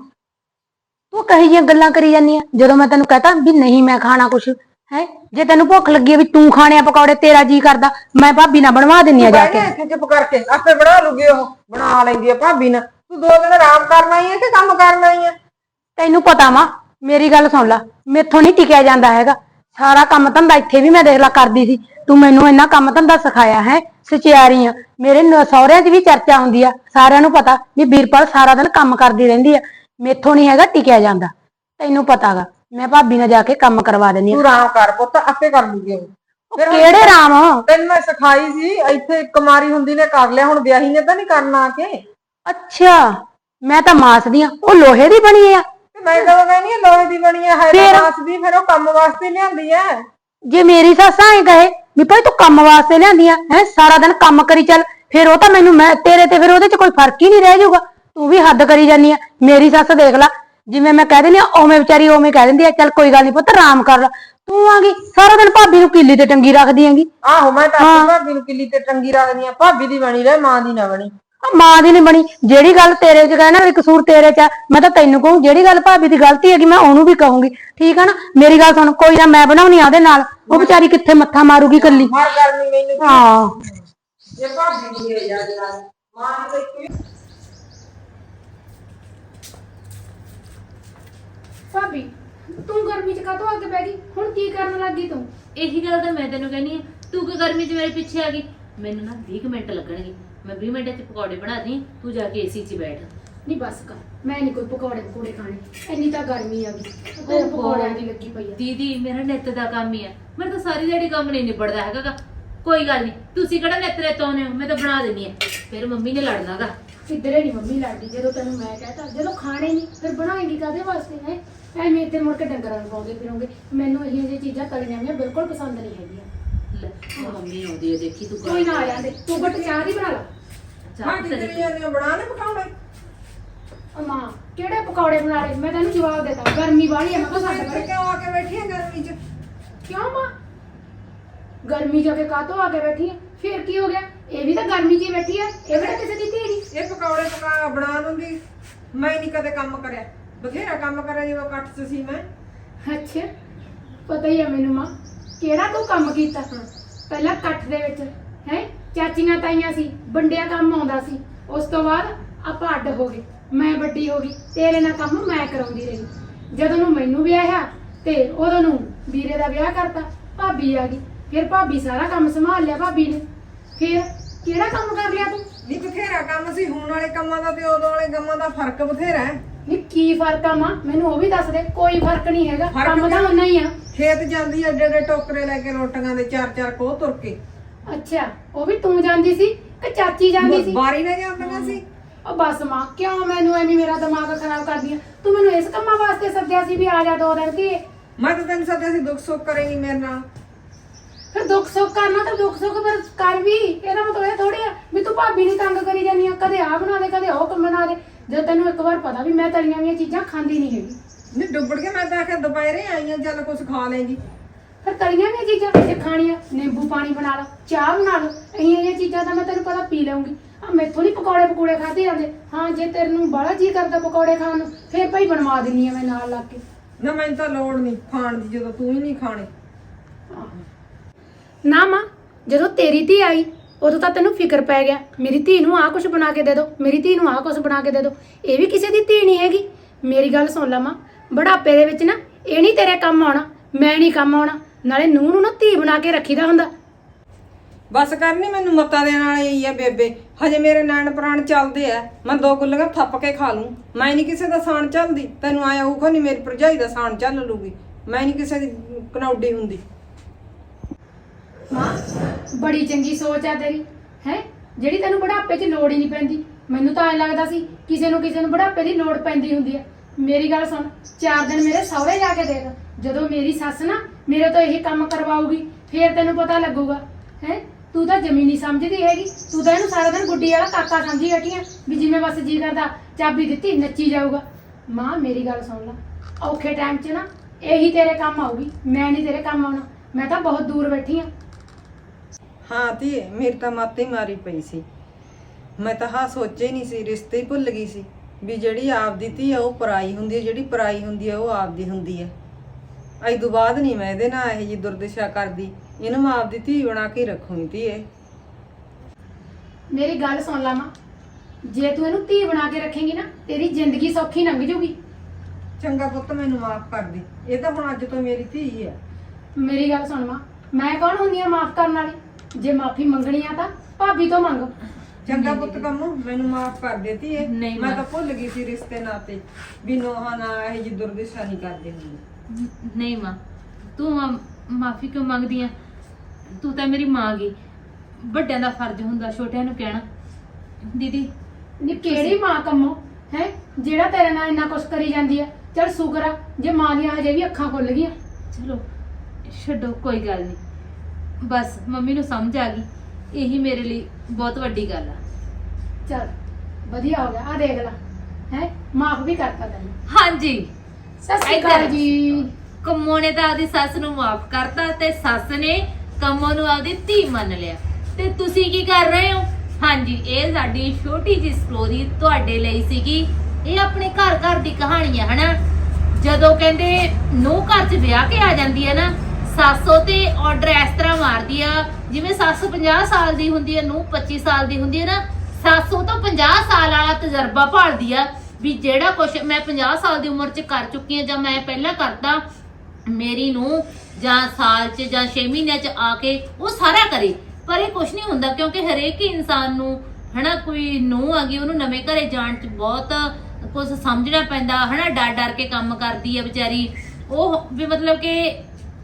ਤੂੰ ਕਹੀ ਜਿਹੀਆਂ ਗੱਲਾਂ ਕਰੀ ਜਾਂਦੀ ਆ। ਜਦੋਂ ਮੈਂ ਤੈਨੂੰ ਕਹਤਾ ਵੀ ਨਹੀਂ ਮੈਂ ਖਾਣਾ ਕੁਛ ਹੈ? ਜੇ ਤੈਨੂੰ ਭੁੱਖ ਲੱਗੀ ਵੀ ਤੂੰ ਖਾਣੇ ਆ ਪਕੌੜੇ ਤੇਰਾ ਜੀ ਕਰਦਾ ਮੈਂ ਭਾਬੀ ਨਾਲ ਬਣਵਾ ਦਿੰਨੀ ਆ ਜਾ ਕੇ ਇੱਥੇ ਚੁੱਪ ਕਰਕੇ ਆਪੇ ਬਣਾ ਲੂਗੀ ਉਹ ਬਣਾ ਲੈਂਦੀ ਆ ਭਾਬੀ ਨਾਲ। ਤੂੰ ਦੋ ਦਿਨ ਆਰਾਮ ਕਰਨਾ ਹੀ ਹੈ ਕਿ ਕੰਮ ਕਰਨਾ ਹੀ ਹੈ ਤੈਨੂੰ ਪਤਾ ਵਾ ਮੇਰੀ ਗੱਲ ਸੁਣ ਲੈ ਮੇਥੋਂ ਨਹੀਂ ਟਿਕਿਆ ਜਾਂਦਾ ਹੈਗਾ। ਸਾਰਾ ਕੰਮ ਧੰਦਾ ਇੱਥੇ ਵੀ ਮੈਂ ਦੇਖ ਲਾ ਕਰਦੀ ਸੀ। ਤੂੰ ਮੈਨੂੰ ਇੰਨਾ ਕੰਮ ਧੰਦਾ ਸਿਖਾਇਆ ਹੈ ਸਚਿਆਰੀ ਆ। ਮੇਰੇ ਨ- ਸਹੁਰਿਆਂ 'ਚ ਵੀ ਚਰਚਾ ਹੁੰਦੀ ਆ। ਸਾਰਿਆਂ ਨੂੰ ਪਤਾ ਵੀ ਵੀਰਪਾਲ ਸਾਰਾ ਦਿਨ ਕੰਮ ਕਰਦੀ ਰਹਿੰਦੀ ਆ। ਮੇਥੋਂ ਨਹੀਂ ਹੈਗਾ ਟਿਕਿਆ ਜਾਂਦਾ। ਤੈਨੂੰ ਪਤਾਗਾ ਮੈਂ ਭਾਬੀ ਨਾਲ ਜਾ ਕੇ ਕੰਮ ਕਰਵਾ ਦਿੰਦੀ ਆ। ਤੂੰ ਆਰਾਮ ਕਰ ਪੁੱਤ ਆਪੇ ਕਰ ਲੂਗੀ ਉਹ। ਫਿਰ ਹੁਣ ਕਿਹੜੇ ਰਾਮ ਤੈਨੂੰ ਮੈਂ ਸਿਖਾਈ ਸੀ ਇੱਥੇ ਕੁਮਾਰੀ ਹੁੰਦੀ ਨੇ ਕਰ ਲਿਆ ਹੁਣ ਵਿਆਹੀ ਨੇ ਤਾਂ ਨਹੀਂ ਕਰਨਾ ਆ ਕੇ? ਅੱਛਾ ਮੈਂ ਤਾਂ ਮਾਸਦੀ ਆ ਉਹ ਲੋਹੇ ਦੀ ਬਣੀ ਆ। ਤੇ ਮੈਂ ਕਦੋਂ ਕਹਿੰਦੀ ਆ ਲੋਹੇ ਦੀ ਬਣੀ ਆ ਹੈ ਫਿਰ? ਤਾਂ ਮਾਸ ਦੀ ਫਿਰ ਉਹ ਕੰਮ ਵਾਸਤੇ ਲਿਆਂਦੀ ਆ। ਜੇ ਮੇਰੀ ਸੱਸ ਐ ਕਹੇ ਵੀ ਭਾਈ ਤੂੰ ਕੰਮ ਵਾਸਤੇ ਲਿਆਂਦੀ ਆ ਹੈ ਸਾਰਾ ਦਿਨ ਕੰਮ ਕਰੀ ਚੱਲ ਫਿਰ ਉਹ ਤਾਂ ਮੈਨੂੰ ਮੈਂ ਤੇਰੇ ਤੇ ਫਿਰ ਉਹਦੇ 'ਚ ਕੋਈ ਫ਼ਰਕ ਹੀ ਨਹੀਂ ਰਹਿ ਜਾਊਗਾ। ਤੂੰ ਵੀ ਹੱਦ ਕਰੀ ਜਾਨੀ ਆ ਮੇਰੀ ਸੱਸ ਦੇਖ ਲੈ ਜਿਵੇਂ ਮੈਂ ਕਹਿ ਦਿੰਦੀ ਆ ਉਵੇਂ ਵਿਚਾਰੀ ਉਵੇਂ ਕਹਿ ਦਿੰਦੀ ਆ ਚੱਲ ਕੋਈ ਗੱਲ ਨਹੀਂ ਪੁੱਤ ਆਰਾਮ ਕਰ ਲੈ। ਤੂੰ ਆ ਗਈ ਸਾਰਾ ਦਿਨ ਭਾਬੀ ਨੂੰ ਕਿੱਲੀ ਤੇ ਟੰਗੀ ਰੱਖਦੀ ਆਂਗੀ ਆਹੋ ਮੈਂ ਤਾਂ ਆਪਣੀ ਭਾਬੀ ਨੂੰ ਕਿੱਲੀ ਤੇ ਟੰਗੀ ਰੱਖਦੀ ਆ ਭਾਬੀ ਦੀ ਬਣੀ ਰਹੇ ਮਾਂ ਦੀ ਨਾ ਬਣੀ। ਆ ਮਾਂ ਦੀ ਨਹੀਂ ਬਣੀ। ਜਿਹੜੀ ਗੱਲ ਤੇਰੇ 'ਚ ਕਹਿਣਾ ਵੀ ਕਸੂਰ ਤੇਰੇ 'ਚ ਆ ਮੈਂ ਤਾਂ ਤੈਨੂੰ ਕਹੂੰ ਜਿਹੜੀ ਗੱਲ ਭਾਬੀ ਦੀ ਗਲਤੀ ਹੈਗੀ ਮੈਂ ਉਹਨੂੰ ਵੀ ਕਹੂੰਗੀ। ਠੀਕ ਆ ਨਾ? ਮੇਰੀ ਗੱਲ ਸੁਣ ਕੋਈ ਨਾ ਮੈਂ ਬਣਾਉਣੀ ਆ ਉਹਦੇ ਨਾਲ। ਉਹ ਵਿਚਾਰੀ ਕਿੱਥੇ ਮੱਥਾ ਮਾਰੂਗੀ ਕੱਲੀ ਹਰ ਗਰਮੀ ਮੈਨੂੰ ਹਾਂ। ਇਹ ਭਾਬੀ ਦੀ ਹੈ ਯਾਰ ਯਾਰ ਮਾਂ ਨੇ ਤਾਂ ਇੱਕ ਵੀ ਭਾਬੀ ਤੂੰ ਗਰਮੀ ਚ ਕਾਹਤੋਂ ਅੱਗ ਪੈ ਗਈ? ਹੁਣ ਕੀ ਕਰਨ ਲੱਗੀ ਤੂੰ? ਇਹੀ ਗੱਲ ਤਾਂ ਮੈਂ ਤੈਨੂੰ ਕਹਿੰਨੀ ਆ। ਤੂੰ ਕਿ ਗਰਮੀ 'ਚ ਮੇਰੇ ਪਿੱਛੇ ਆ ਗਈ? ਮੈਨੂੰ ਨਾ 20 ਕੁ ਮਿੰਟ ਲੱਗਣਗੇ। ਮੈਂ 20 ਮਿੰਟਾਂ 'ਚ ਪਕੌੜੇ ਬਣਾ ਦੀ ਤੂੰ ਜਾ ਕੇ ਏਸੀ 'ਚ ਬੈਠ। ਨਹੀਂ ਬਸ ਕਰ ਮੈਂ ਨਹੀਂ ਕੋਈ ਪਕੌੜੇ ਪਕੌੜੇ ਖਾਣੇ ਇੰਨੀ ਤਾਂ ਗਰਮੀ ਆ ਗਈ ਤੈਨੂੰ ਪਕੌੜਿਆਂ ਦੀ ਲੱਗੀ ਪਈ ਆ। ਦੀਦੀ ਮੇਰਾ ਨਿੱਤ ਦਾ ਕੰਮ ਹੀ ਆ। ਮੇਰਾ ਤਾਂ ਸਾਰੀ ਦਿਹਾੜੀ ਕੰਮ ਨਹੀਂ ਨਿਬੜਦਾ ਹੈਗਾ ਗਾ। ਕੋਈ ਗੱਲ ਨਹੀਂ ਤੁਸੀਂ ਕਿਹੜਾ ਨਿੱਤ ਦੇ ਤੋਨੇ ਹੋ ਮੈਂ ਤਾਂ ਬਣਾ ਦਿੰਨੀ ਆ। ਫਿਰ ਮੰਮੀ ਨੇ ਲੜਨਾਗਾ ਕਿੱਧਰੇ ਨਹੀਂ ਮੰਮੀ ਲੜਦੀ ਜਦੋਂ ਤੈਨੂੰ ਮੈਂ ਕਹਤਾ ਜਦੋਂ ਖਾਣੇ ਨਹੀਂ ਫਿਰ ਬਣਾਏਗੀ ਕਾਦੇ ਵਾਸਤੇ ਹੈ? ਐਵੇਂ ਇੱਥੇ ਮੁੜ ਕੇ ਡੰਗਰਾਂ ਨੂੰ ਪਾਉਂਦੇ ਫਿਰੋਂਗੇ। ਮੈਨੂੰ ਇਹ ਜਿਹੀਆਂ ਚੀਜ਼ਾਂ ਤਲੀਆਂ ਹੋਈਆਂ ਬਿਲਕੁਲ ਪਸੰਦ ਨਹੀਂ ਹੈਗੀਆਂ। ਉਹ ਮੰਮੀ ਆਉਂਦੀ ਹੈ ਦੇਖੀ ਤੂੰ ਕੋਈ ਨਾ ਆ ਜਾਂਦੇ ਤੂੰ ਬਟ ਚਾਹ ਦੀ ਬਣਾ ਲਾ। ਬਣਾ ਲੈ ਪਕਾਉਣੇ ਅਮਾ ਕਿਹੜੇ ਪਕੌੜੇ ਬਣਾ ਲਏ? ਮੈਂ ਤੈਨੂੰ ਜਵਾਬ ਦੇਤਾ ਗਰਮੀ ਵਾਲੀ ਆ ਮੈਂ ਕਿਹਾ ਸਾਡੇ ਇੱਥੇ ਘਰੇ। ਕਿਉਂ ਆ ਕੇ ਬੈਠੀ ਹੈ ਗਰਮੀ 'ਚ। ਕਿਉਂ ਮਾਂ ਗਰਮੀ ਜਾ ਕੇ ਕਾਤੋਂ ਆ ਕੇ ਬੈਠੀ ਹੈ ਫਿਰ ਕੀ ਹੋ ਗਿਆ? ਇਹ ਵੀ ਤਾਂ ਗਰਮੀ 'ਚ ਹੀ ਬੈਠੀ ਹੈ ਇਹ ਕਿਹੜਾ ਕਿਸੇ ਦੀ ਧੀ ਨਹੀਂ। ਇਹ ਪਕੌੜੇ ਪਕਾ ਬਣਾ ਦੂੰਗੀ ਮੈਂ ਨਹੀਂ ਕਦੇ ਕੰਮ ਕਰਿਆ। ਬਥੇਰਾ ਕੰਮ ਕਰਿਆ ਜਦੋਂ ਕੱਟ 'ਚ ਸੀ ਮੈਂ। ਅੱਛਾ ਪਤਾ ਹੀ ਆ ਮੈਨੂੰ ਮਾਂ ਕਿਹੜਾ ਤੂੰ ਕੰਮ ਕੀਤਾ? ਪਹਿਲਾਂ ਕੱਠ ਦੇ ਵਿੱਚ ਹੈ? ਚਾਚੀਆਂ ਤਾਈਆਂ ਸੀ ਬੰਡਿਆ ਕੰਮ ਆਉਂਦਾ ਸੀ। ਉਸ ਤੋਂ ਬਾਅਦ ਆਪਾਂ ਅੱਡ ਹੋ ਗਏ ਮੈਂ ਵੱਡੀ ਹੋ ਗਈ ਤੇਰੇ ਨਾਲ ਕੰਮ ਮੈਂ ਕਰਾਉਂਦੀ ਰਹੀ। ਜਦੋਂ ਨੂੰ ਮੈਨੂੰ ਵਿਆਹਿਆ ਤੇ ਉਦੋਂ ਨੂੰ ਵੀਰੇ ਦਾ ਵਿਆਹ ਕਰਤਾ ਭਾਬੀ ਆ ਗਈ ਫਿਰ ਭਾਬੀ ਸਾਰਾ ਕੰਮ ਸੰਭਾਲ ਲਿਆ ਭਾਬੀ ਨੇ। ਫਿਰ ਕਿਹੜਾ ਕੰਮ ਕਰ ਲਿਆ ਤੂੰ? ਨਹੀਂ ਬਥੇਰਾ ਕੰਮ ਸੀ ਹੁਣ ਵਾਲੇ ਕੰਮਾਂ ਦਾ ਤੇ ਉਦੋਂ ਵਾਲੇ ਕੰਮਾਂ ਦਾ ਫ਼ਰਕ ਬਥੇਰਾ ਹੈ। ਨਹੀਂ ਕੀ ਫ਼ਰਕ ਆ ਮਾਂ? ਮੈਨੂੰ ਉਹ ਵੀ ਦੱਸ ਦੇ ਕੋਈ ਫ਼ਰਕ ਨਹੀਂ ਹੈਗਾ ਫ਼ਰਕ ਕੰਮ ਤਾਂ ਕਿਆ? ਉਨਾ ਹੀ ਆ। ਖੇਤ ਜਾਂਦੀ ਐ ਏਡੇ ਏਡੇ ਟੋਕਰੇ ਲੈ ਕੇ ਰੋਟੀਆਂ ਦੇ ਚਾਰ ਚਾਰ ਕੋਹ ਤੁਰ ਕੇ। ਅੱਛਾ ਉਹ ਵੀ ਤੂੰ ਜਾਂਦੀ ਸੀ ਕਿ ਚਾਚੀ ਜਾਂਦੀ ਸੀ? ਬਾਰੀ ਨਾ ਜਾਂਦੀਆਂ ਸੀ। ਉਹ ਬਸ ਮਾਂ ਕਿਉਂ ਮੈਨੂੰ ਐਵੇਂ ਮੇਰਾ ਦਿਮਾਗ ਖਰਾਬ ਕਰਦੀ ਆ? ਤੂੰ ਮੈਨੂੰ ਇਸ ਕੰਮਾਂ ਵਾਸਤੇ ਸੱਦਿਆ ਸੀ ਵੀ ਆ ਜਾ ਦੋ ਦਿਨ ਕੀ ਮੈਂ ਤਾਂ ਤੈਨੂੰ ਸੱਦਿਆ ਸੀ ਦੁੱਖ ਸੁੱਖ ਕਰੇਗੀ ਮੇਰੇ ਨਾਲ। ਫਿਰ ਦੁੱਖ ਸੁੱਖ ਕਰਨਾ ਤਾਂ ਦੁੱਖ ਸੁੱਖ ਫਿਰ ਕਰ ਵੀ। ਇਹਦਾ ਮਤਲਬ ਇਹ ਥੋੜੀ ਆ ਵੀ ਤੂੰ ਭਾਬੀ ਨਹੀਂ ਤੰਗ ਕਰੀ ਜਾਂਦੀ ਆ ਕਦੇ ਆ ਬਣਾ ਦੇ ਕਦੇ ਉਹ ਕੰਮ ਬਣਾ ਦੇ। ਜਦੋਂ ਤੈਨੂੰ ਇੱਕ ਵਾਰ ਪਤਾ ਵੀ ਮੈਂ ਤਲੀਆਂ ਵੀਆਂ ਚੀਜ਼ਾਂ ਖਾਂਦੀ ਨਹੀਂ ਹੈਗੀ। ਨਹੀਂ ਡੁੱਬੜ ਕੇ ਮੈਂ ਤਾਂ ਆਖਿਆ ਦੁਪਹਿਰੇ ਆਈਆਂ ਚੱਲ ਕੁਝ ਖਾ ਲੇਗੀ ਫਿਰ ਤਲੀਆਂ ਵੀਆਂ ਚੀਜ਼ਾਂ ਜੇ ਖਾਣੀਆਂ ਨਿੰਬੂ ਪਾਣੀ ਬਣਾ ਲਾ ਚਾਹ ਬਣਾ ਲਓ ਇਹੀਆਂ ਜਿਹੀਆਂ ਚੀਜ਼ਾਂ ਤਾਂ ਮੈਂ ਤੈਨੂੰ ਪਤਾ ਪੀ ਲਵਾਂਗੀ ਆ ਮੈਥੋਂ ਨਹੀਂ ਪਕੌੜੇ ਪਕੌੜੇ ਖਾਦੇ ਜਾਂਦੇ। ਹਾਂ ਜੇ ਤੈਨੂੰ ਬੜਾ ਜੀ ਕਰਦਾ ਪਕੌੜੇ ਖਾਣ ਨੂੰ ਫਿਰ ਭਾਈ ਬਣਵਾ ਦਿੰਨੀ ਆ ਮੈਂ ਨਾਲ ਲੱਗ ਕੇ। ਨਾ ਮੈਨੂੰ ਤਾਂ ਲੋੜ ਨਹੀਂ ਖਾਣ ਦੀ ਜਦੋਂ ਤੂੰ ਹੀ ਨਹੀਂ ਖਾਣੇ। ਨਾ ਮਾਂ ਜਦੋਂ ਤੇਰੀ ਧੀ ਆਈ ਉਦੋਂ ਤਾਂ ਤੈਨੂੰ ਫਿਕਰ ਪੈ ਗਿਆ। ਮੇਰੀ ਧੀ ਨੂੰ ਆਹ ਕੁਝ ਬਣਾ ਕੇ ਦੇ ਦਿਓ ਮੇਰੀ ਧੀ ਨੂੰ ਆਹ ਕੁਝ ਬਣਾ ਕੇ ਦੇ ਦਿਓ ਇਹ ਵੀ ਕਿਸੇ ਦੀ ਧੀ ਨਹੀਂ ਹੈਗੀ। ਮੇਰੀ ਗੱਲ ਸੁਣ ਲਾ ਮਾਂ ਬੁਢਾਪੇ ਦੇ ਵਿੱਚ ਨਾ ਇਹ ਨਹੀਂ ਤੇਰੇ ਕੰਮ ਆਉਣਾ ਮੈਂ ਨਹੀਂ ਕੰਮ ਆਉਣਾ। ਨਾਲੇ ਨੂੰਹ ਨੂੰ ਨਾ ਧੀ ਬਣਾ ਕੇ ਰੱਖੀਦਾ ਹੁੰਦਾ। ਬਸ ਕਰਨੀ ਮੈਨੂੰ ਮੱਤਾ ਦੇਣ ਵਾਲੀ ਹੀ ਆ ਬੇਬੇ। ਹਜੇ ਮੇਰੇ ਨੈਣ ਪ੍ਰਾਣ ਚੱਲਦੇ ਆ। ਮੈਂ ਦੋ ਗੁੱਲੀਆਂ ਥੱਪ ਕੇ ਖਾ ਲੂੰ। ਮੈਂ ਨਹੀਂ ਕਿਸੇ ਦਾ ਸਾਣ ਚੱਲਦੀ। ਤੈਨੂੰ ਆਇਆ ਹੋਊਗਾ ਨਹੀਂ ਮੇਰੀ ਭਰਜਾਈ ਦਾ ਸਾਣ ਚੱਲ ਲੂਗੀ। ਮੈਂ ਨਹੀਂ ਕਿਸੇ ਦੀ ਕਨੌਡੀ ਹੁੰਦੀ। ਮਾਂ ਬੜੀ ਚੰਗੀ ਸੋਚ ਆ ਤੇਰੀ ਹੈ? ਜਿਹੜੀ ਤੈਨੂੰ ਬੁਢਾਪੇ 'ਚ ਲੋੜ ਹੀ ਨਹੀਂ ਪੈਂਦੀ। ਮੈਨੂੰ ਤਾਂ ਐ ਲੱਗਦਾ ਸੀ ਕਿਸੇ ਨੂੰ ਕਿਸੇ ਨੂੰ ਬੁਢਾਪੇ ਦੀ ਲੋੜ ਪੈਂਦੀ ਹੁੰਦੀ ਆ। ਮੇਰੀ ਗੱਲ ਸੁਣ ਚਾਰ ਦਿਨ ਮੇਰੇ ਸਹੁਰੇ ਜਾ ਕੇ ਦੇਖ। ਜਦੋਂ ਮੇਰੀ ਸੱਸ ਨਾ ਮੇਰੇ ਤੋਂ ਇਹੀ ਕੰਮ ਕਰਵਾਉਗੀ ਫੇਰ ਤੈਨੂੰ ਪਤਾ ਲੱਗੂਗਾ, ਹੈ? ਤੂੰ ਤਾਂ ਜ਼ਮੀਨੀ ਸਮਝਦੀ ਹੈਗੀ। ਤੂੰ ਤਾਂ ਇਹਨੂੰ ਸਾਰਾ ਦਿਨ ਗੁੱਡੀ ਵਾਲਾ ਕਾਕਾ ਸਮਝੀ ਬੈਠੀ ਆ ਵੀ ਜਿਵੇਂ ਬਸ ਜੀ ਕਰਦਾ, ਚਾਬੀ ਦਿੱਤੀ, ਨੱਚੀ ਜਾਊਗਾ। ਮਾਂ, ਮੇਰੀ ਗੱਲ ਸੁਣ ਲੈ, ਔਖੇ ਟਾਈਮ 'ਚ ਨਾ ਇਹੀ ਤੇਰੇ ਕੰਮ ਆਊਗੀ, ਮੈਂ ਨਹੀਂ ਤੇਰੇ ਕੰਮ ਆਉਣਾ, ਮੈਂ ਤਾਂ ਬਹੁਤ ਦੂਰ ਬੈਠੀ ਆ। ਹਾਂ ਧੀਏ, ਮੇਰੀ ਤਾਂ ਮੱਤ ਹੀ ਮਾਰੀ ਪਈ ਸੀ। ਮੈਂ ਤਾਂ ਹਾਂ ਸੋਚਿਆ ਹੀ ਨਹੀਂ ਸੀ, ਰਿਸ਼ਤੇ ਹੀ ਭੁੱਲ ਗਈ ਸੀ ਵੀ ਜਿਹੜੀ ਆਪਦੀ ਧੀ ਆ, ਉਹ ਪਰਾਈ ਹੁੰਦੀ ਹੈ ਜਿਹੜੀ ਪਰਾਈ ਹੁੰਦੀ ਹੈ ਉਹ ਆਪਦੀ ਹੁੰਦੀ ਹੈ ਅੱਜ ਤੋਂ ਬਾਅਦ ਨਹੀਂ ਮੈਂ ਇਹਦੇ ਨਾਲ ਇਹ ਜੀ ਦੁਰਦਸ਼ਾ ਕਰਦੀ। ਇਹਨੂੰ ਮੈਂ ਆਪਦੀ ਧੀ ਬਣਾ ਕੇ ਰੱਖੂੰਗੀ ਧੀਏ ਮੇਰੀ ਗੱਲ ਸੁਣ ਲਾ ਮਾਂ। ਜੇ ਤੂੰ ਇਹਨੂੰ ਧੀ ਬਣਾ ਕੇ ਰੱਖੇਂਗੀ ਨਾ ਤੇਰੀ ਜ਼ਿੰਦਗੀ ਸੌਖੀ ਲੰਘ ਜਾਊਗੀ। ਚੰਗਾ ਪੁੱਤ ਮੈਨੂੰ ਮਾਫ ਕਰ ਦੇ। ਇਹ ਤਾਂ ਹੁਣ ਅੱਜ ਤੋਂ ਮੇਰੀ ਧੀ ਹੈ ਮੇਰੀ ਗੱਲ ਸੁਣ ਮਾਂ। ਮੈਂ ਕੌਣ ਹੁੰਦੀ ਆ ਮਾਫ ਕਰਨ ਵਾਲੀ? ਜੇ ਮਾਫੀ ਮੰਗਣੀ ਆ ਤਾਂ ਭਾਬੀ ਤੋਂ ਮੰਗ। ਚੰਗਾ ਪੁੱਤ ਕੰਮ ਮੈਨੂੰ ਮਾਫ ਕਰ ਦੇ ਧੀਏ ਨਹੀਂ ਮੈਂ ਮਾਂ। ਤਾਂ ਭੁੱਲ ਗਈ ਸੀ ਰਿਸ਼ਤੇ ਨਾਤੇ ਵੀ ਨੋਹਾਂ ਨਾਲ ਇਹ ਜੀ ਦੁਰਦਸ਼ਾ ਨਹੀਂ ਕਰਦੇ ਹੁੰਦੇ। ਨਹੀਂ ਮਾਂ ਤੂੰ ਮਾਫੀ ਕਿਉਂ ਮੰਗਦੀ ਆ? ਤੂੰ ਤਾਂ ਮੇਰੀ ਮਾਂ ਗਈ ਵੱਡਿਆਂ ਦਾ ਫਰਜ਼ ਹੁੰਦਾ ਛੋਟਿਆਂ ਨੂੰ ਕਹਿਣਾ। ਦੀਦੀ ਨੀ ਕਿਹੜੀ ਮਾਂ ਕੰਮੋ? ਹੈ? ਜਿਹੜਾ ਤੇਰੇ ਨਾਲ ਇੰਨਾ ਕੁਛ ਕਰੀ ਜਾਂਦੀ ਆ। ਚਲ ਸ਼ੁਕਰ ਆ ਜੇ ਮਾਂ ਦੀਆਂ ਹਜੇ ਵੀ ਅੱਖਾਂ ਖੁੱਲ ਗਈਆਂ। ਚਲੋ ਛੱਡੋ ਕੋਈ ਗੱਲ ਨਹੀਂ ਬਸ ਮੰਮੀ ਨੂੰ ਸਮਝ ਆ ਗਈ। ਇਹੀ ਮੇਰੇ ਲਈ ਬਹੁਤ ਵੱਡੀ ਗੱਲ ਆ। ਚਲ ਵਧੀਆ ਹੋ ਗਿਆ। ਆ ਦੇਖ ਲੈ। ਹੈ? ਮਾਫ ਵੀ ਕਰਤਾ ਤੈਨੂੰ। ਹਾਂਜੀ। ਸਤਿ ਸ਼੍ਰੀ ਅਕਾਲ। ਜੀ। ਕੰਮੋ ਨੇ ਤਾਂ ਆਪਦੀ ਸੱਸ ਨੂੰ ਮਾਫ ਕਰਤਾ ਤੇ ਸੱਸ ਨੇ ਕੰਮੋ ਨੂੰ ਆਪਦੀ ਧੀ ਮੰਨ ਲਿਆ। ਤੇ ਤੁਸੀਂ ਕੀ ਕਰ ਰਹੇ ਹੋ? ਹਾਂਜੀ ਇਹ ਸਾਡੀ ਛੋਟੀ ਜੀ ਸਟੋਰੀ ਤੁਹਾਡੇ ਲਈ ਸੀਗੀ। ਇਹ ਆਪਣੇ ਘਰ ਘਰ ਦੀ ਕਹਾਣੀ ਹੈ ਹਨਾ? ਜਦੋਂ ਕਹਿੰਦੇ ਨੂੰ ਘਰ 'ਚ ਵਿਆਹ ਕੇ ਆ ਜਾਂਦੀ ਹੈ ਨਾ ਸੱਸੋ ਤੇ ਆਰਡਰ ਇਸ ਤਰ੍ਹਾਂ ਮਾਰਦੀ ਆ ਜਿਵੇਂ ਸੱਸ 50 ਸਾਲ ਦੀ ਹੁੰਦੀ ਹੈ ਨੂੰ 25 ਸਾਲ ਦੀ ਹੁੰਦੀ ਹੈ ਨਾ ਸੱਸੋ ਤੋਂ 50 ਸਾਲ ਵਾਲਾ ਤਜਰਬਾ ਭਾਲਦੀ ਆ। ਵੀ ਜਿਹੜਾ ਕੁਝ ਮੈਂ 50 ਸਾਲ ਦੀ ਉਮਰ 'ਚ ਕਰ ਚੁੱਕੀ ਹਾਂ ਜਾਂ ਮੈਂ ਪਹਿਲਾਂ ਕਰਦਾ, ਮੇਰੀ ਨੂੰ ਜਾਂ ਸਾਲ 'ਚ ਜਾਂ 6 ਮਹੀਨਿਆਂ 'ਚ ਆ ਕੇ ਉਹ ਸਾਰਾ ਕਰੇ। ਪਰ ਇਹ ਕੁਝ ਨਹੀਂ ਹੁੰਦਾ ਕਿਉਂਕਿ ਹਰੇਕ ਇਨਸਾਨ ਨੂੰ, ਹਨਾ, ਕੋਈ ਨੂੰ ਆ ਗਈ, ਉਹਨੂੰ ਨਵੇਂ ਘਰੇ ਜਾਣ 'ਚ ਬਹੁਤ ਕੁਝ ਸਮਝਣਾ ਪੈਂਦਾ, ਹਨਾ, ਡਰ ਡਰ ਕੇ ਕੰਮ ਕਰਦੀ ਹੈ ਵਿਚਾਰੀ। ਉਹ ਵੀ ਮਤਲਬ ਕਿ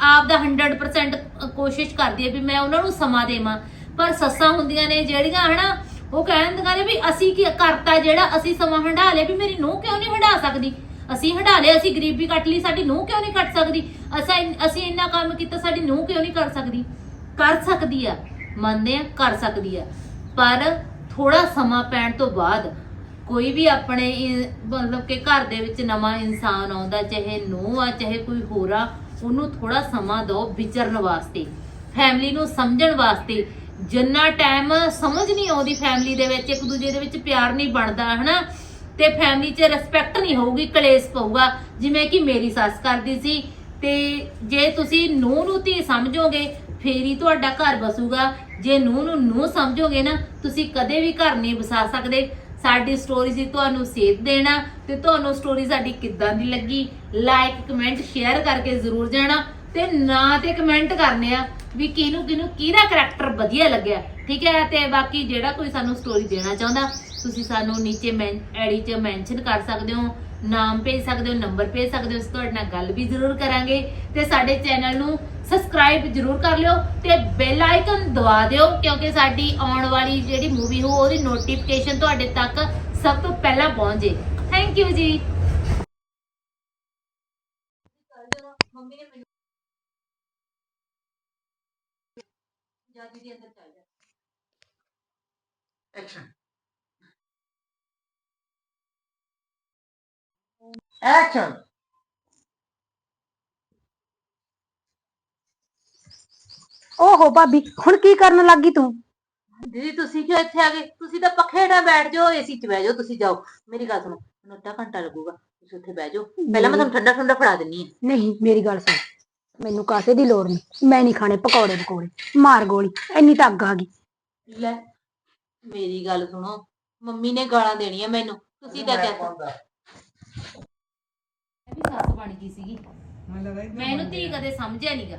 ਆਪ ਦਾ 100% ਕੋਸ਼ਿਸ਼ ਕਰਦੀ ਹੈ ਵੀ ਮੈਂ ਉਹਨਾਂ ਨੂੰ ਸਮਾਂ ਦੇਵਾਂ। ਪਰ ਸੱਸਾਂ ਹੁੰਦੀਆਂ ਨੇ ਜਿਹੜੀਆਂ, ਹਨਾ ਉਹ ਕਹਿੰਦੀਆਂ ਨੇ ਵੀ ਅਸੀਂ ਕੀ ਕਰਤਾ ਜਿਹੜਾ ਅਸੀਂ ਸਮਾਂ ਹੰਢਾ ਲਿਆ ਵੀ ਮੇਰੀ ਨੂੰਹ ਕਿਉਂ ਨਹੀਂ ਹੰਢਾ ਸਕਦੀ? ਅਸੀਂ ਹੰਢਾ ਲਿਆ, ਅਸੀਂ ਗਰੀਬੀ ਕੱਟ ਲਈ, ਸਾਡੀ ਨੂੰਹ ਕਿਉਂ ਨਹੀਂ ਕੱਟ ਸਕਦੀ? ਅਸੀਂ ਅਸੀਂ ਇੰਨਾ ਕੰਮ ਕੀਤਾ, ਸਾਡੀ ਨੂੰਹ ਕਿਉਂ ਨਹੀਂ ਕਰ ਸਕਦੀ? ਕਰ ਸਕਦੀ ਆ, ਮੰਨਦੇ ਆ, ਕਰ ਸਕਦੀ ਆ, ਪਰ ਥੋੜਾ ਸਮਾਂ ਪੈਣ ਤੋਂ ਬਾਅਦ ਕੋਈ ਵੀ ਆਪਣੇ ਮਤਲਬ ਕਿ ਘਰ ਦੇ ਵਿੱਚ ਨਵਾਂ ਇਨਸਾਨ ਆਉਂਦਾ, ਚਾਹੇ ਨੂੰਹ ਆ, ਚਾਹੇ ਕੋਈ ਹੋਰ ਆ, ਉਹਨੂੰ ਥੋੜਾ ਸਮਾਂ ਦਿਓ ਵਿਚਰਨ ਵਾਸਤੇ ਫੈਮਿਲੀ ਨੂੰ ਸਮਝਣ ਵਾਸਤੇ ਜਿੰਨਾ ਟਾਈਮ ਸਮਝ ਨਹੀਂ ਆਉਂਦੀ ਫੈਮਿਲੀ ਦੇ ਵਿੱਚ, ਇੱਕ ਦੂਜੇ ਦੇ ਵਿੱਚ ਪਿਆਰ ਨਹੀਂ ਬਣਦਾ, ਹਨਾ? ਤੇ ਫੈਮਿਲੀ 'ਚ ਰਿਸਪੈਕਟ ਨਹੀਂ ਹੋਊਗੀ, ਕਲੇਸ਼ ਪਊਗਾ। ਜਿਵੇਂ ਕਿ ਮੇਰੀ ਸੱਸ ਕਰਦੀ ਸੀ। ਤੇ ਜੇ ਤੁਸੀਂ ਨੂੰਹ ਨੂੰ ਧੀ ਸਮਝੋਗੇ, ਫੇਰ ਹੀ ਤੁਹਾਡਾ ਘਰ ਬਸੂਗਾ ਜੇ ਨੂੰਹ ਨੂੰ ਨੂੰਹ ਸਮਝੋਗੇ ਨਾ, ਤੁਸੀਂ ਕਦੇ ਵੀ ਘਰ ਨਹੀਂ ਵਸਾ ਸਕਦੇ। ਸਾਡੀ ਸਟੋਰੀ ਸੀ ਤੁਹਾਨੂੰ ਸੇਧ ਦੇਣਾ ਤੇ ਤੁਹਾਨੂੰ ਸਟੋਰੀ ਸਾਡੀ ਕਿੱਦਾਂ ਦੀ ਲੱਗੀ। ਲਾਈਕ ਕਮੈਂਟ ਸ਼ੇਅਰ ਕਰਕੇ ਜ਼ਰੂਰ ਜਾਣਾ। ਤੇ ਨਾ ਤੇ ਕਮੈਂਟ ਕਰਨੇ ਆ। ਵੀ ਕਿਹਨੂੰ ਕਿਹਨੂੰ ਕਿਹਦਾ ਕਰੈਕਟਰ ਵਧੀਆ ਲੱਗਿਆ, ਠੀਕ ਹੈ? ਤੇ ਬਾਕੀ ਜਿਹੜਾ ਕੋਈ ਸਾਨੂੰ ਸਟੋਰੀ ਦੇਣਾ ਚਾਹੁੰਦਾ, ਤੁਸੀਂ ਸਾਨੂੰ ਨੀਚੇ ਆਈਡੀ 'ਚ ਮੈਂਸ਼ਨ ਕਰ ਸਕਦੇ ਹੋ, ਨਾਮ ਭੇਜ ਸਕਦੇ ਹੋ ਨੰਬਰ ਭੇਜ ਸਕਦੇ ਹੋ, ਅਸੀਂ ਤੁਹਾਡੇ ਨਾਲ ਗੱਲ ਵੀ ਜ਼ਰੂਰ ਕਰਾਂਗੇ। ਤੇ ਸਾਡੇ ਚੈਨਲ ਨੂੰ ਸਬਸਕ੍ਰਾਈਬ ਜ਼ਰੂਰ ਕਰ ਲਿਓ ਤੇ ਬੈਲ ਆਈਕਨ ਦਬਾ ਦਿਓ, ਕਿਉਂਕਿ ਸਾਡੀ ਆਉਣ ਵਾਲੀ ਜਿਹੜੀ ਮੂਵੀ ਹੋ ਉਹਦੀ ਨੋਟੀਫਿਕੇਸ਼ਨ ਤੁਹਾਡੇ ਤੱਕ ਸਭ ਤੋਂ ਪਹਿਲਾਂ ਪਹੁੰਚ। ਜੇ ਥੈਂਕ ਯੂ ਜੀ ਮੰਮੀ ਨੇ ਮੈਨੂੰ ਜਾ ਦੀਦੀ ਅੰਦਰ ਚੱਲ ਜਾ ਐਕਸ਼ਨ ਐਕਸ਼ਨ ਓਹੋ ਭਾਬੀ ਹੁਣ ਕੀ ਕਰਨ ਲੱਗੀ ਤੂੰ ਦੀਦੀ ਤੁਸੀਂ ਕਿਉਂ ਇੱਥੇ ਆ ਗਏ ਤੁਸੀਂ ਤਾਂ ਪੱਖੇ ਹੇਠਾਂ ਬੈਠ ਜਾਓ ਏਸੀ 'ਚ ਬਹਿ ਜਾਓ ਤੁਸੀਂ ਜਾਓ ਮੇਰੀ ਗੱਲ ਸੁਣੋ ਮੈਨੂੰ ਅੱਧਾ ਘੰਟਾ ਲੱਗੂਗਾ ਤੁਸੀਂ ਉੱਥੇ ਬਹਿ ਜਾਓ ਪਹਿਲਾਂ ਮੈਂ ਤੁਹਾਨੂੰ ਠੰਡਾ ਠੰਡਾ ਫੜਾ ਦਿੰਨੀ ਆ ਨਹੀਂ ਮੇਰੀ ਗੱਲ ਸੁਣ ਮੈਨੂੰ ਕਾਸੇ ਦੀ ਲੋੜ ਨਹੀਂ ਮੈਂ ਨਹੀਂ ਖਾਣੇ ਪਕੌੜੇ ਪਕੌੜੇ ਮਾਰ ਗੋਲੀ ਇੰਨੀ ਤਾਂ ਅੱਗ ਆ ਗਈ। ਲੈ ਮੇਰੀ ਗੱਲ ਸੁਣੋ ਮੰਮੀ ਨੇ ਗਾਲਾਂ ਦੇਣੀਆਂ ਮੈਨੂੰ ਤੁਸੀਂ ਤਾਂ ਕਹਿ ਵੀ ਸੱਸ ਬਣ ਗਈ ਸੀਗੀ। ਮੈਂ ਇਹਨੂੰ ਧੀ ਕਦੇ ਸਮਝਿਆ ਨਹੀਂਗਾ